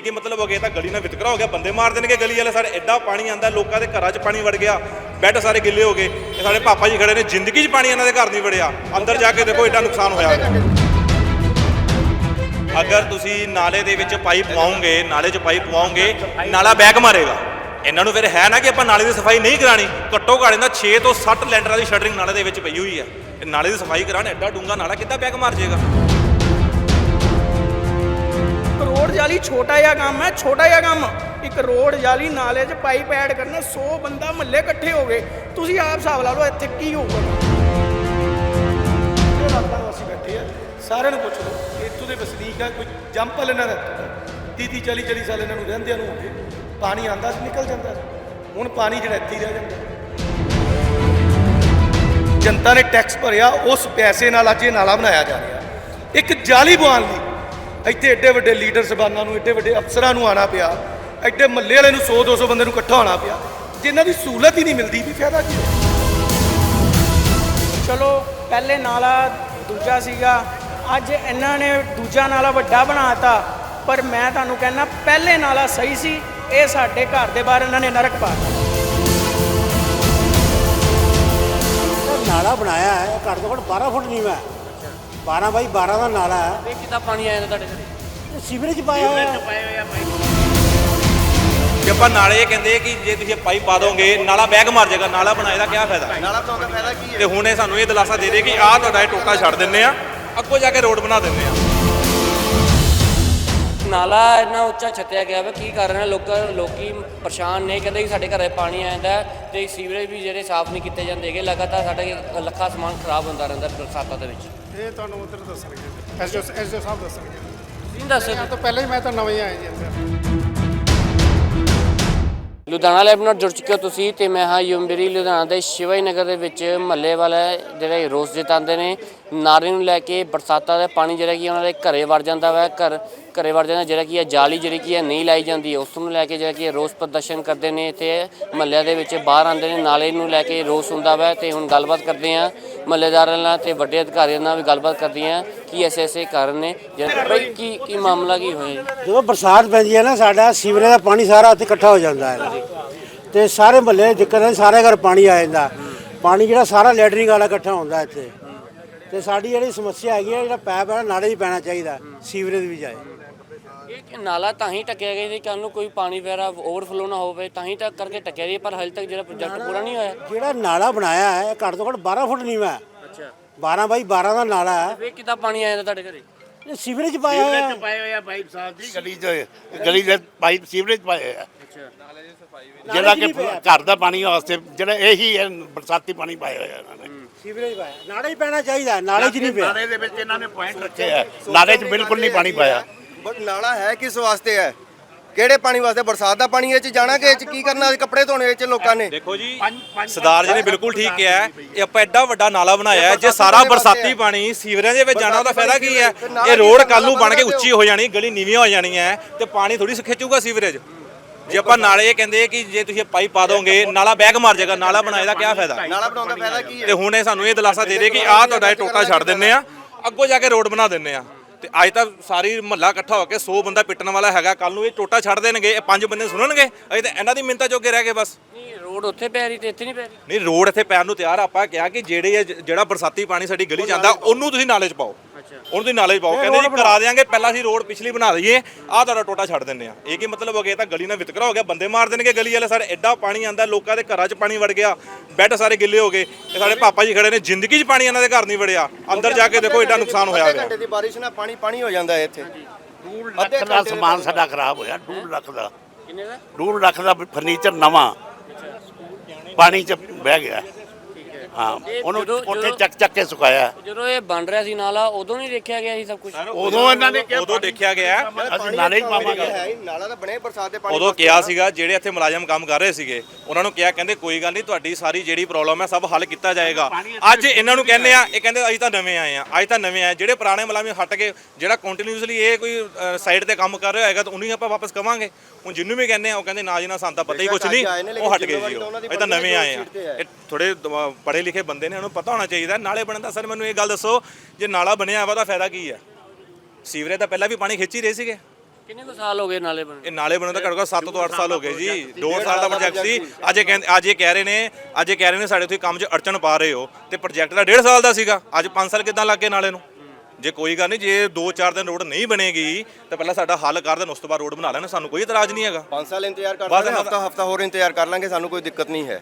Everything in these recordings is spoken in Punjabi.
ਇਹ ਕੀ ਮਤਲਬ ਹੋ ਗਿਆ? ਤਾਂ ਗਲੀ ਨਾਲ ਵਿਤਕਰਾ ਹੋ ਗਿਆ। ਬੰਦੇ ਮਾਰ ਦੇਣਗੇ ਗਲੀ ਵਾਲੇ। ਸਾਰੇ ਐਡਾ ਪਾਣੀ ਆਂਦਾ ਲੋਕਾਂ ਦੇ ਘਰਾਂ 'ਚ ਪਾਣੀ ਵੜ ਗਿਆ। ਬੈੱਡ ਸਾਰੇ ਗਿੱਲੇ ਹੋ ਗਏ। ਇਹ ਸਾਡੇ ਪਾਪਾ ਜੀ ਖੜੇ ਨੇ। ਜ਼ਿੰਦਗੀ 'ਚ ਪਾਣੀ ਇਹਨਾਂ ਦੇ ਘਰ ਨਹੀਂ ਵੜਿਆ। ਅੰਦਰ ਜਾ ਕੇ ਦੇਖੋ ਐਡਾ ਨੁਕਸਾਨ ਹੋਇਆ। ਅਗਰ ਤੁਸੀਂ ਨਾਲੇ ਦੇ ਵਿੱਚ ਪਾਈਪ ਪਵਾਓਗੇ ਨਾਲੇ 'ਚ ਪਾਈਪ ਪਵਾਓਗੇ ਨਾਲਾ ਬੈਕ ਮਾਰੇਗਾ। ਇਹਨਾਂ ਨੂੰ ਫਿਰ ਹੈ ਨਾ ਕਿ ਆਪਾਂ ਨਾਲੇ ਦੀ ਸਫ਼ਾਈ ਨਹੀਂ ਕਰਾਣੀ? ਘੱਟੋ ਘੱਟ ਇਹਦਾ 6 ਤੋਂ 7 ਲੈਂਟਰਾਂ ਦੀ ਸ਼ਟਰਿੰਗ ਨਾਲੇ ਦੇ ਵਿੱਚ ਪਈ ਹੋਈ ਹੈ। ਇਹ ਨਾਲੇ ਦੀ ਸਫ਼ਾਈ ਕਰਾਣ ਐਡਾ ਡੂੰਗਾ ਨਾਲਾ ਕਿੱਦਾਂ ਬੈਕ ਮਾਰ ਜਾਏਗਾ? ਰੋਡ ਜਾਲੀ ਛੋਟਾ ਜਿਹਾ ਕੰਮ ਹੈ, ਛੋਟਾ ਜਿਹਾ ਕੰਮ। ਇੱਕ ਰੋਡ ਜਾਲੀ ਨਾਲੇ 'ਚ ਪਾਈਪ ਐਡ ਕਰਨਾ 100 ਬੰਦਾ ਮਹੱਲੇ ਇਕੱਠੇ ਹੋ ਗਏ। ਤੁਸੀਂ ਆਪ ਹਿਸਾਬ ਲਾ ਲਓ ਇੱਥੇ ਕੀ ਹੋਊਗਾ। ਇਹ ਰਾਤਾਂ ਨੂੰ ਅਸੀਂ ਬੈਠੇ ਆ, ਸਾਰਿਆਂ ਨੂੰ ਪੁੱਛ ਲਓ, ਇੱਥੋਂ ਦੇ ਵਸਨੀਕ ਆ, ਕੋਈ ਜੰਪ ਵਾਲੇ ਨਾਲ ਰਹਿੰਦਾ 30 40 40 ਸਾਲ ਇਹਨਾਂ ਨੂੰ ਰਹਿੰਦਿਆਂ ਨੂੰ ਹੋ ਗਏ। ਪਾਣੀ ਆਂਦਾ ਸੀ, ਨਿਕਲ ਜਾਂਦਾ ਸੀ। ਹੁਣ ਪਾਣੀ ਜਿਹੜਾ ਇੱਥੇ ਹੀ ਰਹਿ ਜਾਂਦਾ। ਜਨਤਾ ਨੇ ਟੈਕਸ ਭਰਿਆ, ਉਸ ਪੈਸੇ ਨਾਲ ਅੱਜ ਇਹ ਨਾਲਾ ਬਣਾਇਆ ਜਾ ਰਿਹਾ। ਇੱਕ ਜਾਲੀ ਬਵਾਨ ਲਈ ਇੱਥੇ ਐਡੇ ਵੱਡੇ ਲੀਡਰ ਸਬਾਨਾਂ ਨੂੰ ਐਡੇ ਵੱਡੇ ਅਫਸਰਾਂ ਨੂੰ ਆਣਾ ਪਿਆ ਐਡੇ ਮੱਲੇ ਵਾਲੇ ਨੂੰ 100 200 ਬੰਦੇ ਨੂੰ ਇਕੱਠਾ ਹੋਣਾ ਪਿਆ ਜਿਨ੍ਹਾਂ ਦੀ ਸਹੂਲਤ ਹੀ ਨਹੀਂ ਮਿਲਦੀ ਵੀ ਫਾਇਦਾ ਕੀ ਚਲੋ ਪਹਿਲੇ ਨਾਲਾ ਦੂਜਾ ਸੀਗਾ ਅੱਜ ਇਹਨਾਂ ਨੇ ਦੂਜਾ ਨਾਲਾ ਵੱਡਾ ਬਣਾਤਾ ਪਰ ਮੈਂ ਤੁਹਾਨੂੰ ਕਹਿੰਦਾ ਪਹਿਲੇ ਨਾਲਾ ਸਹੀ ਸੀ ਇਹ ਸਾਡੇ ਘਰ ਦੇ ਬਾਹਰ ਇਹਨਾਂ ਨੇ ਨਰਕ ਪਾਤਾ। ਨਾਲਾ ਬਣਾਇਆ ਹੈ ਘੱਟ ਤੋਂ ਘੱਟ 12 ਫੁੱਟ ਨੀਵਾਂ ਹੈ। 12 ਬਾਈ 12 ਦਾ ਨਾਲਾ ਹੈ। ਇਹ ਕਿੱਦਾਂ ਪਾਣੀ ਆ ਜਾਂਦਾ ਤੁਹਾਡੇ ਘਰੇ। ਇਹ ਸੀਵਰੇਜ ਪਾਇਆ ਹੋਇਆ ਹੈ। ਜੇ ਆਪਾਂ ਨਾਲੇ ਇਹ ਕਹਿੰਦੇ ਕਿ ਜੇ ਤੁਸੀਂ ਪਾਈਪ ਪਾ ਦੋਗੇ ਨਾਲਾ ਬੈਕ ਮਾਰ ਜਾਏਗਾ ਨਾਲਾ ਬਣਾਏ ਦਾ ਕੀ ਫਾਇਦਾ? ਨਾਲਾ ਬਣਾਉਣ ਦਾ ਫਾਇਦਾ ਕੀ ਹੈ? ਤੇ ਹੁਣ ਇਹ ਸਾਨੂੰ ਇਹ ਦਿਲਾਸਾ ਦੇ ਦੇ ਕਿ ਆਹ ਤੁਹਾਡਾ ਇਹ ਟੋਟਾ ਛੱਡ ਦਿੰਨੇ ਆ ਅੱਗੋਂ ਜਾ ਕੇ ਰੋਡ ਬਣਾ ਦਿੰਨੇ ਆ। ਨਾਲਾ ਇੰਨਾ ਉੱਚਾ ਛੱਤਿਆ ਗਿਆ ਵਾ ਕੀ ਕਾਰਨ ਹੈ ਲੋਕਾਂ ਲੋਕੀ ਪਰੇਸ਼ਾਨ ਨੇ ਕਹਿੰਦੇ ਕਿ ਸਾਡੇ ਘਰੇ ਪਾਣੀ ਆ ਜਾਂਦਾ ਹੈ ਤੇ ਸੀਵਰੇਜ ਵੀ ਜਿਹੜੇ ਸਾਫ਼ ਨਹੀਂ ਕੀਤੇ ਜਾਂਦੇਗੇ ਲਗਾਤਾਰ ਸਾਡਾ ਲੱਖਾਂ ਸਮਾਨ ਖਰਾਬ ਹੁੰਦਾ ਰਹਿੰਦਾ ਬਰਸਾਤਾਂ ਦੇ ਵਿੱਚ। ਇਹ ਤੁਹਾਨੂੰ ਉੱਧਰ ਦੱਸਣਗੇ ਐਸਓ ਐਸਓ ਸਾਹਿਬ ਦੱਸਣਗੇ। ਤੁਸੀਂ ਦੱਸ ਤਾਂ ਪਹਿਲਾਂ ਹੀ ਮੈਂ ਤਾਂ ਨਵੇਂ ਆਏ ਜੀ ਇੱਥੇ। ਲੁਧਿਆਣਾ ਲਾਈਵ ਨਾਲ ਜੁੜ ਚੁੱਕੇ ਹੋ ਤੁਸੀਂ ਤੇ ਮੈਂ ਹਾਂ ਯੂਮਬਰੀ ਲੁਧਿਆਣਾ ਦੇ ਸ਼ਿਵਾਈ ਨਗਰ ਦੇ ਵਿੱਚ ਮਹੱਲੇ ਵਾਲਾ ਜਿਹੜੇ ਰੋਸ ਜਤਾਉਂਦੇ ਨੇ। ਨਾਰੇ ਨੂੰ ਲੈ ਕੇ ਬਰਸਾਤਾਂ ਦਾ ਪਾਣੀ ਜਿਹੜਾ ਕਿ ਉਹਨਾਂ ਦੇ ਘਰੇ ਵੜ ਜਾਂਦਾ ਵਾ ਘਰ ਘਰੇ ਵੜ ਜਾਂਦਾ, ਜਿਹੜਾ ਕਿ ਇਹ ਜਾਲੀ ਜਿਹੜੀ ਕਿ ਹੈ ਨਹੀਂ ਲਾਈ ਜਾਂਦੀ, ਉਸ ਨੂੰ ਲੈ ਕੇ ਜਿਹੜਾ ਕਿ ਇਹ ਰੋਸ ਪ੍ਰਦਰਸ਼ਨ ਕਰਦੇ ਨੇ ਤੇ ਮਹੱਲਿਆਂ ਦੇ ਵਿੱਚ ਬਾਹਰ ਆਉਂਦੇ ਨੇ, ਨਾਲੇ ਨੂੰ ਲੈ ਕੇ ਰੋਸ ਹੁੰਦਾ ਵਾ, ਤੇ ਹੁਣ ਗੱਲਬਾਤ ਕਰਦੇ ਆ ਮਹੱਲੇਦਾਰਾਂ ਨਾਲ ਤੇ ਵੱਡੇ ਅਧਿਕਾਰੀਆਂ ਨਾਲ ਵੀ ਗੱਲਬਾਤ ਕਰਦੇ ਆ ਕੀ ਐਸੇ ਐਸੇ ਕਾਰਨ ਨੇ, ਜਿਹੜਾ ਬਈ ਕੀ ਕੀ ਮਾਮਲਾ ਕੀ ਹੋਇਆ ਜਦੋਂ ਬਰਸਾਤ ਪੈਂਦੀ ਹੈ ਨਾ, ਸਾਡਾ ਸੀਵਰੇਜ ਦਾ ਪਾਣੀ ਸਾਰਾ ਇੱਥੇ ਇਕੱਠਾ ਹੋ ਜਾਂਦਾ ਹੈ। ਤੇ ਸਾਰੇ ਮਹੱਲੇ ਦੀ ਦਿੱਕਤ ਹੈ, ਸਾਰੇ ਘਰ ਪਾਣੀ ਆ ਜਾਂਦਾ। ਪਾਣੀ ਜਿਹੜਾ ਸਾਰਾ ਲੈਟਰਿੰਗ ਵਾਲਾ ਇਕੱਠਾ ਹੁੰਦਾ ਇੱਥੇ। ਤੇ ਸਾਡੀ ਜਿਹੜੀ ਸਮੱਸਿਆ ਹੈਗੀ ਹੈ, ਜਿਹੜਾ ਪੈਪ ਹੈ, ਨਾਲੇ 'ਚ ਪੈਣਾ ਚਾਹੀਦਾ ਸੀਵਰੇਜ ਵੀ ਜਾਏ ਨਾਲਾ ਤਾਂ ਹੀ ਟੱਕਿਆ ਗਿਆ ਜੀ ਕਿ ਨੂੰ ਕੋਈ ਪਾਣੀ ਵਗੈਰਾ ਓਵਰਫਲੋ ਨਾ ਹੋਵੇ ਤਾਂ ਹੀ ਤੱਕ ਕਰਕੇ ਟੱਕਿਆ ਜੀ ਪਰ ਹਜੇ ਤੱਕ ਜਿਹੜਾ ਪ੍ਰੋਜੈਕਟ ਪੂਰਾ ਨਹੀਂ ਹੋਇਆ। ਜਿਹੜਾ ਨਾਲਾ ਬਣਾਇਆ ਹੈ ਇਹ ਘੱਟ ਤੋਂ ਘੱਟ 12 ਫੁੱਟ ਨੀਵਾਂ ਹੈ। ਅੱਛਾ। 12 ਬਾਈ 12 ਦਾ ਨਾਲਾ ਹੈ। ਵੇ ਕਿੱਦਾਂ ਪਾਣੀ ਆ ਜਾਂਦਾ ਤੁਹਾਡੇ ਘਰੇ? ਇਹ ਸੀਵਰੇਜ ਪਾਇਆ ਹੋਇਆ ਹੈ ਪਾਏ ਹੋਏ ਆ ਪਾਈਪ ਸਾਹਿਬ ਜੀ? ਗਲੀ ਚ ਗਲੀ ਦੇ ਪਾਈਪ ਸੀਵਰੇਜ ਪਾਏ ਆ। ਜਿਹੜਾ ਕਿ ਘਰ ਦਾ ਪਾਣੀ ਵਾਸਤੇ ਜਿਹੜਾ ਇਹੀ ਹੈ ਬਰਸਾਤੀ ਪਾਣੀ ਪਾਏ ਹੋਏ ਆ ਇਹਨਾਂ ਨੇ। ਸੀਵਰੇਜ ਪਾਇਆ। ਨਾਲੇ 'ਚ ਪੈਣਾ ਚਾਹੀਦਾ ਹੈ, ਨਾਲੇ 'ਚ ਨਹੀਂ ਪਿਆ। ਨਾਲੇ ਦੇ ਵਿੱਚ ਇਹਨਾਂ ਨੇ ਪੁਆਇੰਟ ਰੱਖੇ ਆ ਨਾਲੇ 'ਚ ਬਿਲਕੁਲ ਨਹੀਂ ਪਾਣੀ ਪਾਇਆ। ਬਟ ਨਾਲਾ ਹੈ ਕਿਸ ਵਾਸਤੇ ਹੈ? ਕਿਹੜੇ ਪਾਣੀ ਵਾਸਤੇ? ਬਰਸਾਤ ਦਾ ਪਾਣੀ ਇਹ ਚ ਜਾਣਾ ਕਿ ਇਹ ਚ ਕੀ ਕਰਨਾ? ਕੱਪੜੇ ਧੋਣੇ ਇਹ ਚ ਲੋਕਾਂ ਨੇ। ਦੇਖੋ ਜੀ ਸਰਦਾਰ ਜੀ ਨੇ ਬਿਲਕੁਲ ਠੀਕ ਕਿਹਾ ਹੈ ਇਹ ਆਪਾਂ ਐਡਾ ਵੱਡਾ ਨਾਲਾ ਬਣਾਇਆ ਹੈ। ਜੇ ਸਾਰਾ ਬਰਸਾਤੀ ਪਾਣੀ ਸੀਵਰੇਜ ਦੇ ਵਿੱਚ ਜਾਣਾ ਉਹਦਾ ਫਾਇਦਾ ਕੀ ਹੈ? ਇਹ ਰੋਡ ਕੱਲ ਨੂੰ ਬਣ ਕੇ ਉੱਚੀ ਹੋ ਜਾਣੀ ਗਲੀ ਨੀਵੀਆਂ ਹੋ ਜਾਣੀਆਂ ਹੈ ਤੇ ਪਾਣੀ ਥੋੜੀ ਖਿੱਚੂਗਾ ਸੀਵਰੇਜ। ਜੇ ਆਪਾਂ ਨਾਲੇ ਇਹ ਕਹਿੰਦੇ ਕਿ ਜੇ ਤੁਸੀਂ ਇਹ ਪਾਈਪ ਪਾ ਦੋਗੇ ਨਾਲਾ ਬੈਕ ਮਾਰ ਜਾਏਗਾ। ਨਾਲਾ ਬਣਾਏ ਦਾ ਕੀ ਫਾਇਦਾ? ਨਾਲਾ ਬਣਾਉਣ ਦਾ ਫਾਇਦਾ ਕੀ ਹੈ? ਤੇ ਹੁਣ ਇਹ ਸਾਨੂੰ ਇਹ ਦਿਲਾਸਾ ਦੇ ਦੇ ਕਿ ਆਹ ਤੁਹਾਡਾ ਇਹ ਟੋਟਾ ਛੱਡ ਦਿੰਨੇ ਆ ਅੱਗੋਂ ਜਾ ਕੇ ਰੋਡ ਬਣਾ ਦਿੰਨੇ ਆ। ਤੇ ਅੱਜ ਤਾਂ ਸਾਰੀ ਮਹੱਲਾ ਇਕੱਠਾ ਹੋ ਕੇ 100 ਬੰਦਾ ਪਿੱਟਣ ਵਾਲਾ ਹੈਗਾ। ਕੱਲ ਨੂੰ ਇਹ ਟੋਟਾ ਛੱਡ ਦੇਣਗੇ, ਇਹ ਪੰਜ ਬੰਦੇ ਸੁਣਨਗੇ ਅਜੇ ਤਾਂ ਇਹਨਾਂ ਦੀ ਮਿੰਤਾ ਜੋਗੇ ਰਹਿ ਗਏ ਬਸ। ਰੋਡ ਉੱਥੇ ਪੈ ਰਹੀ ਤੇ ਇੱਥੇ ਨਹੀਂ ਪੈ ਰਹੀ? ਨਹੀਂ ਰੋਡ ਇੱਥੇ ਪੈਣ ਨੂੰ ਤਿਆਰ ਆ, ਆਪਾਂ ਕਿਹਾ ਕਿ ਜਿਹੜੇ ਇਹ ਜ- ਜਿਹੜਾ ਬਰਸਾਤੀ ਪਾਣੀ ਸਾਡੀ ਗਲੀ ਆਂਦਾ ਉਹਨੂੰ ਤੁਸੀਂ ਨਾਲੇ 'ਚ ਪਾਓ। ਉਹਨੂੰ ਤੁਸੀਂ ਨਾਲੇ 'ਚ ਪਾਓ। ਕਹਿੰਦੇ ਜੀ ਕਰਾ ਦੇਾਂਗੇ ਪਹਿਲਾਂ ਅਸੀਂ ਰੋਡ ਪਿਛਲੀ ਬਣਾ ਦਈਏ। ਆਹ ਤੁਹਾਡਾ ਟੋਟਾ ਛੱਡ ਦਿੰਨੇ ਆ। ਇਹ ਕੀ ਮਤਲਬ ਹੋ ਗਿਆ? ਇਹ ਤਾਂ ਗਲੀ ਨਾਲ ਵਿਤਕਰਾ ਹੋ ਗਿਆ। ਬੰਦੇ ਮਾਰ ਦੇਣਗੇ ਗਲੀ ਵਾਲੇ। ਸਾਰੇ ਐਡਾ ਪਾਣੀ ਆਂਦਾ ਲੋਕਾਂ ਦੇ ਘਰਾਂ 'ਚ ਪਾਣੀ ਵੜ ਗਿਆ। ਬੈੱਡ ਸਾਰੇ ਗਿੱਲੇ ਹੋ ਗਏ। ਤੇ ਸਾਡੇ ਪਾਪਾ ਜੀ ਖੜੇ ਨੇ। ਜ਼ਿੰਦਗੀ 'ਚ ਪਾਣੀ ਇਹਨਾਂ ਦੇ ਘਰ ਨਹੀਂ ਵੜਿਆ। ਅੰਦਰ ਜਾ ਕੇ ਦੇਖੋ ਐਡਾ ਨੁਕਸਾਨ ਹੋਇਆ ਅੱਧੇ ਹੋਇਆ। ਘੰਟੇ ਦੀ ਬਾਰਿਸ਼ ਨਾਲ ਪਾਣੀ ਪਾਣੀ ਹੋ ਜਾਂਦਾ ਹੈ ਇੱਥੇ। ਡੂਢ ਲੱਖ ਦਾ ਸਮਾਨ ਸਾਡਾ ਖਰਾਬ ਹੋਇਆ। ਡੂਢ ਲੱਖ ਦਾ। ਕਿੰਨੇ ਦਾ? ਡੂਢ ਲੱਖ ਦਾ ਫਰਨੀਚਰ ਨਵਾਂ। ਪਾਣੀ 'ਚ ਬਹਿ ਗਿਆ। ਹਾਂ। ਉਹਨੂੰ ਉੱਥੇ ਚੱਕ ਚੱਕ ਕੇ ਸੁਕਾਇਆ। ਜਦੋਂ ਇਹ ਬਣ ਰਿਹਾ ਸੀ ਨਾਲਾ ਉਦੋਂ ਨਹੀਂ ਦੇਖਿਆ ਗਿਆ ਸੀ ਸਭ ਕੁਝ ਉਦੋਂ ਇਹਨਾਂ ਨੇ ਕਿਹਾ ਉਦੋਂ ਦੇਖਿਆ ਗਿਆ। ਅਸੀਂ ਨਾਲੇ ਹੀ ਪਾਵਾਂਗੇ। ਨਾਲਾ ਤਾਂ ਬਣੇ ਬਰਸਾਤ ਦੇ ਪਾਣੀ ਉਦੋਂ ਕਿਹਾ ਸੀਗਾ ਜਿਹੜੇ ਇੱਥੇ ਮੁਲਾਜ਼ਮ ਕੰਮ ਕਰ ਰਹੇ ਸੀਗੇ ਉਹਨਾਂ ਨੂੰ ਕਿਹਾ ਕਹਿੰਦੇ ਕੋਈ ਗੱਲ ਨਹੀਂ ਤੁਹਾਡੀ ਸਾਰੀ ਜਿਹੜੀ ਪ੍ਰੋਬਲਮ ਹੈ ਸਭ ਹੱਲ ਕੀਤਾ ਜਾਏਗਾ। ਅੱਜ ਇਹਨਾਂ ਨੂੰ ਕਹਿੰਦੇ ਆ ਇਹ ਕਹਿੰਦੇ ਅਸੀਂ ਤਾਂ ਨਵੇਂ ਆਏ ਆ ਅੱਜ ਤਾਂ ਨਵੇਂ ਆਏ ਜਿਹੜੇ ਪੁਰਾਣੇ ਮੁਲਾਜ਼ਮ ਹਟ ਕੇ ਜਿਹੜਾ ਕੰਟੀਨਿਊਸਲੀ ਇਹ ਕੋਈ ਸਾਈਡ ਤੇ ਕੰਮ ਕਰ ਰਿਹਾ ਹੋਏਗਾ ਤਾਂ ਉਹਨੂੰ ਹੀ ਆਪਾਂ ਵਾਪਸ ਕਵਾਂਗੇ। ਹੁਣ ਜਿੰਨੂੰ ਵੀ ਕਹਿੰਦੇ ਆ ਉਹ ਕਹਿੰਦੇ ਨਾ ਜੀ ਨਾ ਸਾਨੂੰ ਤਾਂ ਪਤਾ ਹੀ ਕੁਝ ਨਹੀਂ ਉਹ ਹਟ ਗਏ ਜੀ ਉਹ। ਅਸੀਂ ਤਾਂ ਨਵੇਂ ਆਏ ਆ। ਇਹ ਥੋੜੇ ਪੜ੍ਹੇ ਲਿਖੇ ਬੰਦੇ ਨੇ ਉਹਨੂੰ ਪਤਾ ਹੋਣਾ ਚਾਹੀਦਾ। ਨਾਲੇ ਬਣਨ ਦਾ ਸਰ ਮੈਨੂੰ ਇਹ ਗੱਲ ਦੱਸੋ ਜੇ ਨਾਲਾ ਬਣਿਆ ਵਾ ਤਾਂ ਫਾਇਦਾ ਕੀ ਹੈ ਸੀਵਰੇਜ ਤਾਂ ਪਹਿਲਾਂ ਵੀ ਪਾਣੀ ਖਿੱਚ ਹੀ ਰਹੇ ਸੀਗੇ। ਕਿੰਨੇ ਕੁ ਸਾਲ ਹੋ ਗਏ ਨਾਲੇ ਬਣੇ ਇਹ ਨਾਲੇ ਬਣਨ ਦਾ ਘੱਟੋ ਘੱਟ 7 ਤੋਂ 8 ਸਾਲ ਹੋ ਗਏ ਜੀ। 2 ਸਾਲ ਦਾ ਪ੍ਰੋਜੈਕਟ ਸੀ। ਅੱਜ ਇਹ ਕਹਿੰਦੇ ਅੱਜ ਇਹ ਕਹਿ ਰਹੇ ਨੇ ਅੱਜ ਇਹ ਕਹਿ ਰਹੇ ਨੇ ਸਾਡੇ ਤੁਸੀਂ ਕੰਮ 'ਚ ਅੜਚਣ ਪਾ ਰਹੇ ਹੋ। ਤੇ ਪ੍ਰੋਜੈਕਟ ਦਾ 1.5 ਸਾਲ ਦਾ ਸੀਗਾ। ਅੱਜ 5 ਸਾਲ ਕਿੱਦਾਂ ਲੱਗੇ ਨਾਲੇ ਨੂੰ? ਜੇ ਕੋਈ ਗੱਲ ਨਹੀਂ ਜੇ 2-4 ਦਿਨ ਰੋਡ ਨਹੀਂ ਬਣੇਗੀ ਤਾਂ ਪਹਿਲਾਂ ਸਾਡਾ ਹੱਲ ਕਰ ਦੇਣ ਉਸ ਤੋਂ ਬਾਅਦ ਰੋਡ ਬਣਾ ਲੈਣ ਸਾਨੂੰ ਕੋਈ ਇਤਰਾਜ਼ ਨਹੀਂ ਹੈਗਾ। 5 ਸਾਲ ਇੰਤਜ਼ਾਰ ਕਰ ਬਸ ਲਾਂਗੇ ਹਫਤਾ ਹਫਤਾ ਹੋਰ ਇੰਤਜ਼ਾਰ ਕਰ ਲਾਂਗੇ ਸਾਨੂੰ ਕੋਈ ਦਿੱਕਤ ਨਹੀਂ ਹੈ।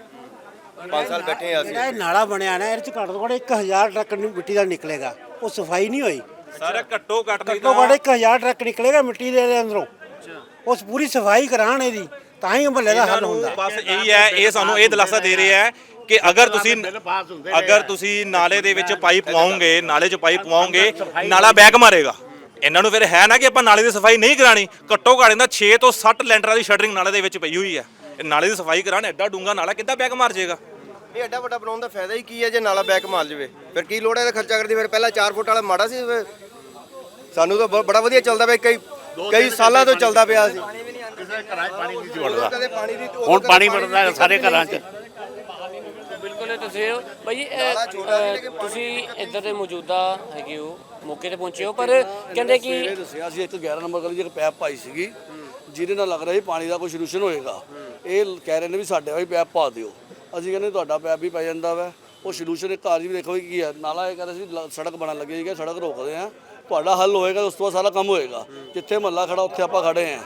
5 ਸਾਲ ਬੈਠੇ ਆ ਅਸੀਂ। ਜਿਹੜਾ ਇਹ ਨਾਲਾ ਬਣਿਆ ਨਾ ਇਹਦੇ ਚ ਘੱਟ ਤੋਂ ਘੱਟ 1000 ਟਰੱਕ ਨੀ- ਮਿੱਟੀ ਦਾ ਨਿਕਲੇਗਾ। ਉਹ ਸਫ਼ਾਈ ਨਹੀਂ ਹੋਈ। ਸਾਰਾ ਘੱਟੋ ਘੱਟ ਨਹੀਂ ਘੱਟੋ ਘੱਟ 1000 ਟਰੱਕ ਨਿਕਲੇਗਾ ਮਿੱਟੀ ਦੇ ਦੇ ਅੰਦਰੋਂ। ਉਸ ਪੂਰੀ ਸਫ਼ਾਈ ਕਰਾਣ ਇਹਦੀ ਤਾਂ ਹੀ ਮਹੱਲੇ ਦਾ ਹੱਲ ਹੁੰਦਾ। ਬਸ ਇਹੀ ਹੈ ਇਹ ਸਾਨੂੰ ਇਹ ਦਿਲਾਸਾ ਦੇ ਰਹੇ ਹੈ ਕਿ ਅਗਰ ਤੁਸੀਂ ਅਗਰ ਤੁਸੀਂ ਨਾਲੇ ਦੇ ਵਿੱਚ ਪਾਈਪ ਪਵਾਓਗੇ ਨਾਲੇ 'ਚ ਪਾਈਪ ਪਵਾਓਗੇ ਨਾਲਾ ਬੈਕ ਮਾਰੇਗਾ। ਇਹਨਾਂ ਨੂੰ ਫਿਰ ਹੈ ਨਾ ਕਿ ਆਪਾਂ ਨਾਲੇ ਦੀ ਸਫ਼ਾਈ ਨਹੀਂ ਕਰਾਣੀ। ਘੱਟੋ ਘੱਟ ਇਹਦਾ 6 ਤੋਂ 7 ਲੈਂਟਰਾਂ ਦੀ ਸ਼ਟਰਿੰਗ ਨਾਲੇ ਦੇ ਵਿੱਚ ਪਈ ਹੋਈ ਹੈ। ਇਹ ਨਾਲੇ ਦੀ ਸਫ਼ਾਈ ਕਰਾਣ ਐਡਾ ਡੂੰਗਾ ਨਾਲਾ ਕਿੱਦਾਂ ਬੈਕ ਮਾਰ ਜਾਏਗਾ? ਇਹ ਐਡਾ ਵੱਡਾ ਬਣਾਉਣ ਦਾ ਫਾਇਦਾ ਹੀ ਕੀ ਹੈ ਜੇ ਨਾਲਾ ਬੈਕ ਮਾਲ ਜਵੇ? ਫਿਰ ਕੀ ਲੋੜ ਹੈ ਇਹਦਾ ਖਰਚਾ ਕਰਦੀ ਫਿਰ ਪਹਿਲਾਂ 4 ਫੁੱਟ ਵਾਲਾ ਮਾੜਾ ਸੀ ਫਿਰ। ਸਾਨੂੰ ਤਾਂ ਬੜਾ ਵਧੀਆ ਚੱਲਦਾ ਪਿਆ ਕਈ ਕਈ ਸਾਲਾਂ ਤੋਂ ਚੱਲਦਾ ਪਿਆ ਸੀ। ਕਿਸੇ ਘਰਾਂ 'ਚ ਪਾਣੀ ਨਹੀਂ ਸੀ ਵੜਦਾ। ਹੁਣ ਪਾਣੀ ਵੜਦਾ ਸਾਰੇ ਘਰਾਂ 'ਚ। ਤੁਸੀਂ ਭਾਈ ਤੁਸੀਂ ਇੱਧਰ ਦੇ ਮੌਜੂਦਾ ਹੈਗੇ ਹੋ ਮੌਕੇ ਤੇ ਪਹੁੰਚੇ ਹੋ ਪਰ ਕਹਿੰਦੇ ਕਿ ਦੱਸਿਆ ਸੀ ਇੱਕ 11 ਨੰਬਰ ਗਲੀ 'ਚ ਇੱਕ ਪੈਪ ਪਾਈ ਸੀਗੀ ਜਿਹਦੇ ਨਾਲ ਲੱਗ ਰਿਹਾ ਸੀ ਪਾਣੀ ਦਾ ਕੋਈ ਸੋਲੂਸ਼ਨ ਹੋਏਗਾ। ਇਹ ਕਹਿ ਰਹੇ ਨੇ ਵੀ ਸਾਡੇ ਵਾਲੀ ਪੈਪ ਪਾ ਦਿਓ। ਅਸੀਂ ਕਹਿੰਦੇ ਤੁਹਾਡਾ ਪੈਪ ਵੀ ਪੈ ਜਾਂਦਾ ਵਾ। ਉਹ ਸੋਲੂਸ਼ਨ ਇੱਕ ਘਰ ਵੀ ਦੇਖੋ ਵੀ ਕੀ ਹੈ। ਨਾਲਾ ਇਹ ਕਹਿੰਦੇ ਸੀ ਸੜਕ ਬਣਨ ਲੱਗੀ ਸੀਗਾ ਸੜਕ ਰੋਕਦੇ ਆ ਤੁਹਾਡਾ ਹੱਲ ਹੋਏਗਾ ਉਸ ਤੋਂ ਬਾਅਦ ਸਾਰਾ ਕੰਮ ਹੋਏਗਾ। ਜਿੱਥੇ ਮਹੱਲਾ ਖੜਾ ਉੱਥੇ ਆਪਾਂ ਖੜੇ ਆ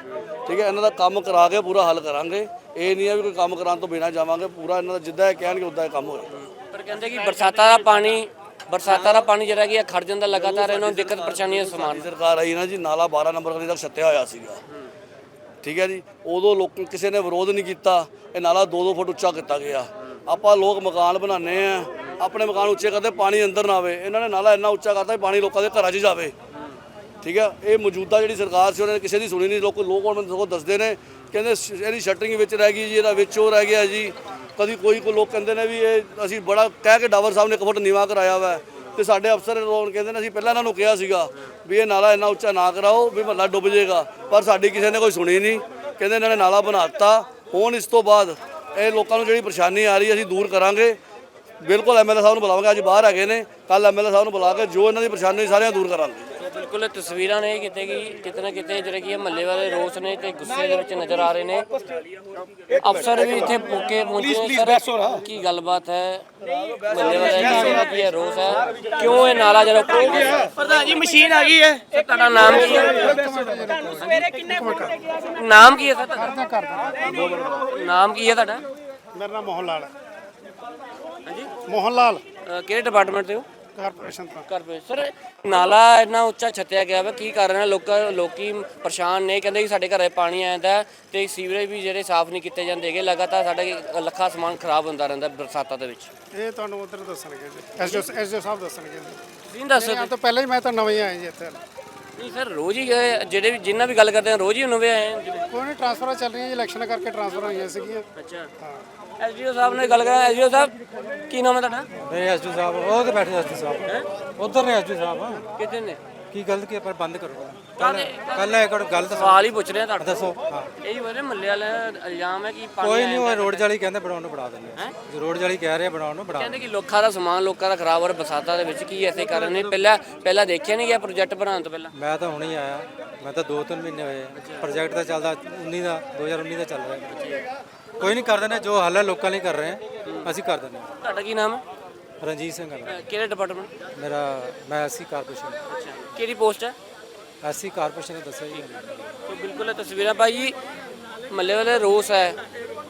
ਠੀਕ ਹੈ ਇਹਨਾਂ ਦਾ ਕੰਮ ਕਰਾ ਕੇ ਪੂਰਾ ਹੱਲ ਕਰਾਂਗੇ। ਇਹ ਨਹੀਂ ਹੈ ਵੀ ਕੋਈ ਕੰਮ ਕਰਾਉਣ ਤੋਂ ਬਿਨਾਂ ਜਾਵਾਂਗੇ ਪੂਰਾ ਇਹਨਾਂ ਦਾ ਜਿੱਦਾਂ ਇਹ ਕਹਿਣਗੇ ਉਦਾਂ ਇਹ ਕੰਮ ਹੋਏਗਾ। ਪਰ ਕਹਿੰਦੇ ਕਿ ਬਰਸਾਤਾਂ ਦਾ ਪਾਣੀ ਬਰਸਾਤਾਂ ਦਾ ਪਾਣੀ ਜਿਹੜਾ ਕਿ ਇਹ ਖੜ ਜਾਂਦਾ ਲਗਾਤਾਰ ਇਹਨਾਂ ਨੂੰ ਦਿੱਕਤ ਪਰੇਸ਼ਾਨੀਆਂ ਸਮਾਨ। ਸਾਡੀ ਸਰਕਾਰ ਆਈ ਨਾ ਜੀ ਨਾਲਾ 12 ਨੰਬਰ ਗਲੀ ਤੱਕ ਛੱਤਿਆ ਹੋਇਆ ਸੀਗਾ। ਠੀਕ ਹੈ ਜੀ ਉਦੋਂ ਲੋਕ ਕਿਸੇ ਨੇ ਵਿਰੋਧ ਨਹੀਂ ਕੀਤਾ ਇਹ ਨਾਲਾ 2-2 ਫੁੱਟ ਉੱਚਾ ਕੀਤਾ ਗਿਆ। ਆਪਾਂ ਲੋਕ ਮਕਾਨ ਬਣਾਉਂਦੇ ਆ ਆਪਣੇ ਮਕਾਨ ਉੱਚੇ ਕਰਦੇ ਪਾਣੀ ਅੰਦਰ ਨਾ ਆਵੇ। ਇਹਨਾਂ ਨੇ ਨਾਲਾ ਇੰਨਾ ਉੱਚਾ ਕਰਤਾ ਵੀ ਪਾਣੀ ਲੋਕਾਂ ਦੇ ਘਰਾਂ 'ਚ ਜਾਵੇ। ਠੀਕ ਹੈ? ਇਹ ਮੌਜੂਦਾ ਜਿਹੜੀ ਸਰਕਾਰ ਸੀ, ਉਹਨਾਂ ਨੇ ਕਿਸੇ ਦੀ ਸੁਣੀ ਨਹੀਂ। ਲੋਕ ਲੋਕ ਹੁਣ ਮੈਨੂੰ ਦੱਸਦੇ ਨੇ, ਕਹਿੰਦੇ ਇਹਦੀ ਸ਼ਟਰਿੰਗ ਵਿੱਚ ਰਹਿ ਗਈ ਜੀ, ਇਹਦਾ ਵਿੱਚ ਉਹ ਰਹਿ ਗਿਆ ਜੀ। ਕਦੀ ਕੋਈ ਕੋਈ ਲੋਕ ਕਹਿੰਦੇ ਨੇ ਵੀ ਇਹ ਅਸੀਂ ਬੜਾ ਕਹਿ ਕੇ ਡਾਵਰ ਸਾਹਿਬ ਨੇ ਇੱਕ ਫੁੱਟ ਨੀਵਾ ਕਰਾਇਆ ਵਾ। ਤੇ ਸਾਡੇ ਅਫਸਰ ਲੋਕ ਕਹਿੰਦੇ ਨੇ, ਅਸੀਂ ਪਹਿਲਾਂ ਇਹਨਾਂ ਨੂੰ ਕਿਹਾ ਸੀਗਾ ਵੀ ਇਹ ਨਾਲਾ ਇੰਨਾ ਉੱਚਾ ਨਾ ਕਰਾਓ, ਵੀ ਮਹੱਲਾ ਡੁੱਬ ਜਾਏਗਾ। ਪਰ ਸਾਡੀ ਕਿਸੇ ਨੇ ਕੋਈ ਸੁਣੀ ਨਹੀਂ। ਕਹਿੰਦੇ ਇਹਨਾਂ ਨੇ ਨਾਲਾ ਬਣਾਤਾ ਹੁਣ ਇਸ ਤੋਂ ਬਾਅਦ ਇਹ ਲੋਕਾਂ ਨੂੰ ਜਿਹੜੀ ਪਰੇਸ਼ਾਨੀ ਆ ਰਹੀ ਹੈ, ਅਸੀਂ ਦੂਰ ਕਰਾਂਗੇ। ਬਿਲਕੁਲ ਐਮਐਲਏ ਸਾਹਿਬ ਨੂੰ ਬੁਲਾਵਾਂਗੇ। ਅੱਜ ਬਾਹਰ ਹੈਗੇ ਨੇ। ਕੱਲ ਐਮਐਲਏ ਸਾਹਿਬ ਨੂੰ ਬੁਲਾ ਕੇ ਜੋ ਇਹਨਾਂ ਦੀ ਪਰੇਸ਼ਾਨੀ ਸਾਰੀਆਂ ਦੂਰ ਕਰਾਂਗੇ। ਬਿਲਕੁਲ ਤਸਵੀਰਾਂ ਨੇ ਕਿਤੇ ਕਿ ਕਿਤੇ ਨਾ ਕਿਤੇ ਜਿਹੜੇ ਕਿ ਮਹੱਲੇ ਵਾਲੇ ਰੋਸ ਨੇ ਤੇ ਗੁੱਸੇ ਦੇ ਵਿੱਚ ਨਜ਼ਰ ਆ ਰਹੇ ਨੇ। ਅਫਸਰ ਵੀ ਇੱਥੇ ਮੌਕੇ ਪਹੁੰਚੇ ਨੇ। ਸਰ ਕੀ ਗੱਲਬਾਤ ਹੈ? ਮਹੱਲੇ ਵਾਲੇ ਦਾ ਕੀ ਹੈ ਰੋਸ ਹੈ? ਕਿਉਂ ਇਹ ਨਾਲਾ ਜਿਹੜਾ ਪ੍ਰਧਾਨ ਜੀ ਮਸ਼ੀਨ ਆ ਗਈ ਹੈ। ਤੁਹਾਡਾ ਨਾਮ ਕੀ ਹੈ? ਨਾਮ ਕੀ ਹੈ ਸਰ ਤੁਹਾਡਾ? ਨਾਮ ਕੀ ਹੈ ਤੁਹਾਡਾ? ਮੇਰਾ ਨਾਮ ਮੋਹਨ ਲਾਲ ਹੈ। ਹਾਂਜੀ। ਮੋਹਨ ਲਾਲ। ਕਿਹੜੇ ਡਿਪਾਰਟਮੈਂਟ ਤੋਂ? ਕਾਰਪੋਰੇਸ਼ਨ ਤੋਂ ਕਰ ਸਰ ਨਾਲਾ ਇੰਨਾ ਉੱਚਾ ਛੱਤਿਆ ਗਿਆ ਵਾ ਕੀ ਕਾਰਨ ਹੈ ਲੋਕਾਂ ਲੋਕੀ ਪਰੇਸ਼ਾਨ ਨੇ ਕਹਿੰਦੇ ਕਿ ਸਾਡੇ ਘਰੇ ਪਾਣੀ ਆਉਂਦਾ ਤੇ ਸੀਵਰੇਜ ਵੀ ਜਿਹੜੇ ਸਾਫ਼ ਨਹੀਂ ਕੀਤੇ ਜਾਂਦੇ ਹੈਗੇ ਲਗਾਤਾਰ ਸਾਡਾ ਲੱਖਾਂ ਸਮਾਨ ਖਰਾਬ ਹੁੰਦਾ ਰਹਿੰਦਾ ਬਰਸਾਤਾਂ ਦੇ ਵਿੱਚ ਇਹ ਤੁਹਾਨੂੰ ਉਧਰ ਦੱਸਣਗੇ ਜੀ ਐਸਡੀਓ ਐਸਡੀਓ ਸਾਹਿਬ ਦੱਸਣਗੇ ਜੀ ਦੱਸ ਇਹ ਤੋਂ ਪਹਿਲਾਂ ਹੀ ਮੈਂ ਤਾਂ ਨਵੇਂ ਆਏ ਜੀ ਇੱਥੇ ਨਹੀਂ ਸਰ ਰੋਜ਼ ਹੀ ਜਿਹੜੇ ਵੀ ਜਿੰਨਾ ਵੀ ਗੱਲ ਕਰਦੇ ਆ ਰੋਜ਼ ਹੀ ਨਵੇਂ ਆਏ ਕੋਈ ਨਹੀਂ ਟ੍ਰਾਂਸਫਰਾਂ ਚੱਲ ਰਹੀਆਂ ਜੀ ਇਲੈਕਸ਼ਨ ਕਰਕੇ ਟ੍ਰਾਂਸਫਰ ਹੋਈਆਂ ਸੀਗੀਆਂ ਅੱਛਾ ਐਸਡੀਓ ਸਾਹਿਬ ਨੇ ਗੱਲ ਕਰਾਂ ਐਸਡੀਓ ਸਾਹਿਬ ਕੀ ਨਾਮ ਹੈ ਤੁਹਾਡਾ? ਨਹੀਂ ਐਸਡੀ ਸਾਹਿਬ ਉਹ ਤੇ ਬੈਠੇ ਐਸਡੀ ਸਾਹਿਬ। ਉਧਰ ਨੇ ਐਸਡੀ ਸਾਹਿਬ। ਕਿੱਥੇ ਨੇ? ਕੀ ਗਲਤ ਕੀ ਪਰ ਬੰਦ ਕਰੋ। ਕੱਲ ਇੱਕ ਗੱਲ ਦੱਸੋ। ਸਵਾਲ ਹੀ ਪੁੱਛ ਰਹੇ ਤੁਹਾਡੇ। ਦੱਸੋ ਹਾਂ। ਇਹੀ ਵਜ੍ਹਾ ਮੱਲੇ ਵਾਲੇ ਇਲਜ਼ਾਮ ਹੈ ਕਿ ਪਾਣੀ ਕੋਈ ਨਹੀਂ ਉਹ ਰੋਡ ਜਾਲੀ ਕਹਿੰਦੇ ਬਣਾਉਣ ਨੂੰ ਬਣਾ ਦਿੰਦੇ ਹੈਂ? ਜੋ ਰੋਡ ਜਾਲੀ ਕਹਿ ਰਹੇ ਆ ਬਣਾਉਣ ਨੂੰ ਬਣਾ ਕਹਿੰਦੇ ਕਿ ਲੋਕਾਂ ਦਾ ਸਮਾਨ ਲੋਕਾਂ ਦਾ ਖਰਾਬ ਹੋ ਰਿਹਾ ਬਰਸਾਤਾਂ ਦੇ ਵਿੱਚ ਕੀ ਐਸੇ ਕਾਰਨ ਨੇ? ਪਹਿਲਾਂ ਪਹਿਲਾਂ ਦੇਖਿਆ ਨਹੀਂ ਗਿਆ ਪ੍ਰੋਜੈਕਟ ਬਣਾਉਣ ਤੋਂ ਪਹਿਲਾਂ? ਮੈਂ ਤਾਂ ਹੁਣੇ ਹੀ ਆਇਆ। ਮੈਂ ਤਾਂ 2-3 ਮਹੀਨੇ ਹੋਏ। ਪ੍ਰੋਜੈਕਟ ਤਾਂ ਚੱਲਦਾ 19 ਦਾ 2019 ਦਾ ਚੱਲ ਰਿਹਾ। ਕੋਈ ਨਹੀਂ ਕਰ ਦਿੰਦੇ ਜੋ ਹੱਲ ਹੈ ਲੋਕਾਂ ਲਈ ਕਰ ਰਹੇ ਆ ਅਸੀਂ ਕਰ ਦਿੰਦੇ ਹਾਂ। ਤੁਹਾਡਾ ਕੀ ਨਾਮ ਹੈ? ਰਣਜੀਤ ਸਿੰਘ ਹੈ। ਅਹ ਕਿਹੜੇ ਡਿਪਾਰਟਮੈਂਟ ਮੇਰਾ ਮੈਂ ਐਸਸੀ ਕਾਰਪੋਰੇਸ਼ਨ ਅੱਛਾ ਕਿਹੜੀ ਪੋਸਟ ਹੈ? ਐਸਸੀ ਕਾਰਪੋਰੇਸ਼ਨ ਦਾ ਦੱਸਿਆ ਜੀ ਤੋ ਬਿਲਕੁਲ ਇਹ ਤਸਵੀਰਾਂ ਭਾਈ ਜੀ ਮੱਲੇ ਵਾਲੇ ਰੋਸ ਹੈ।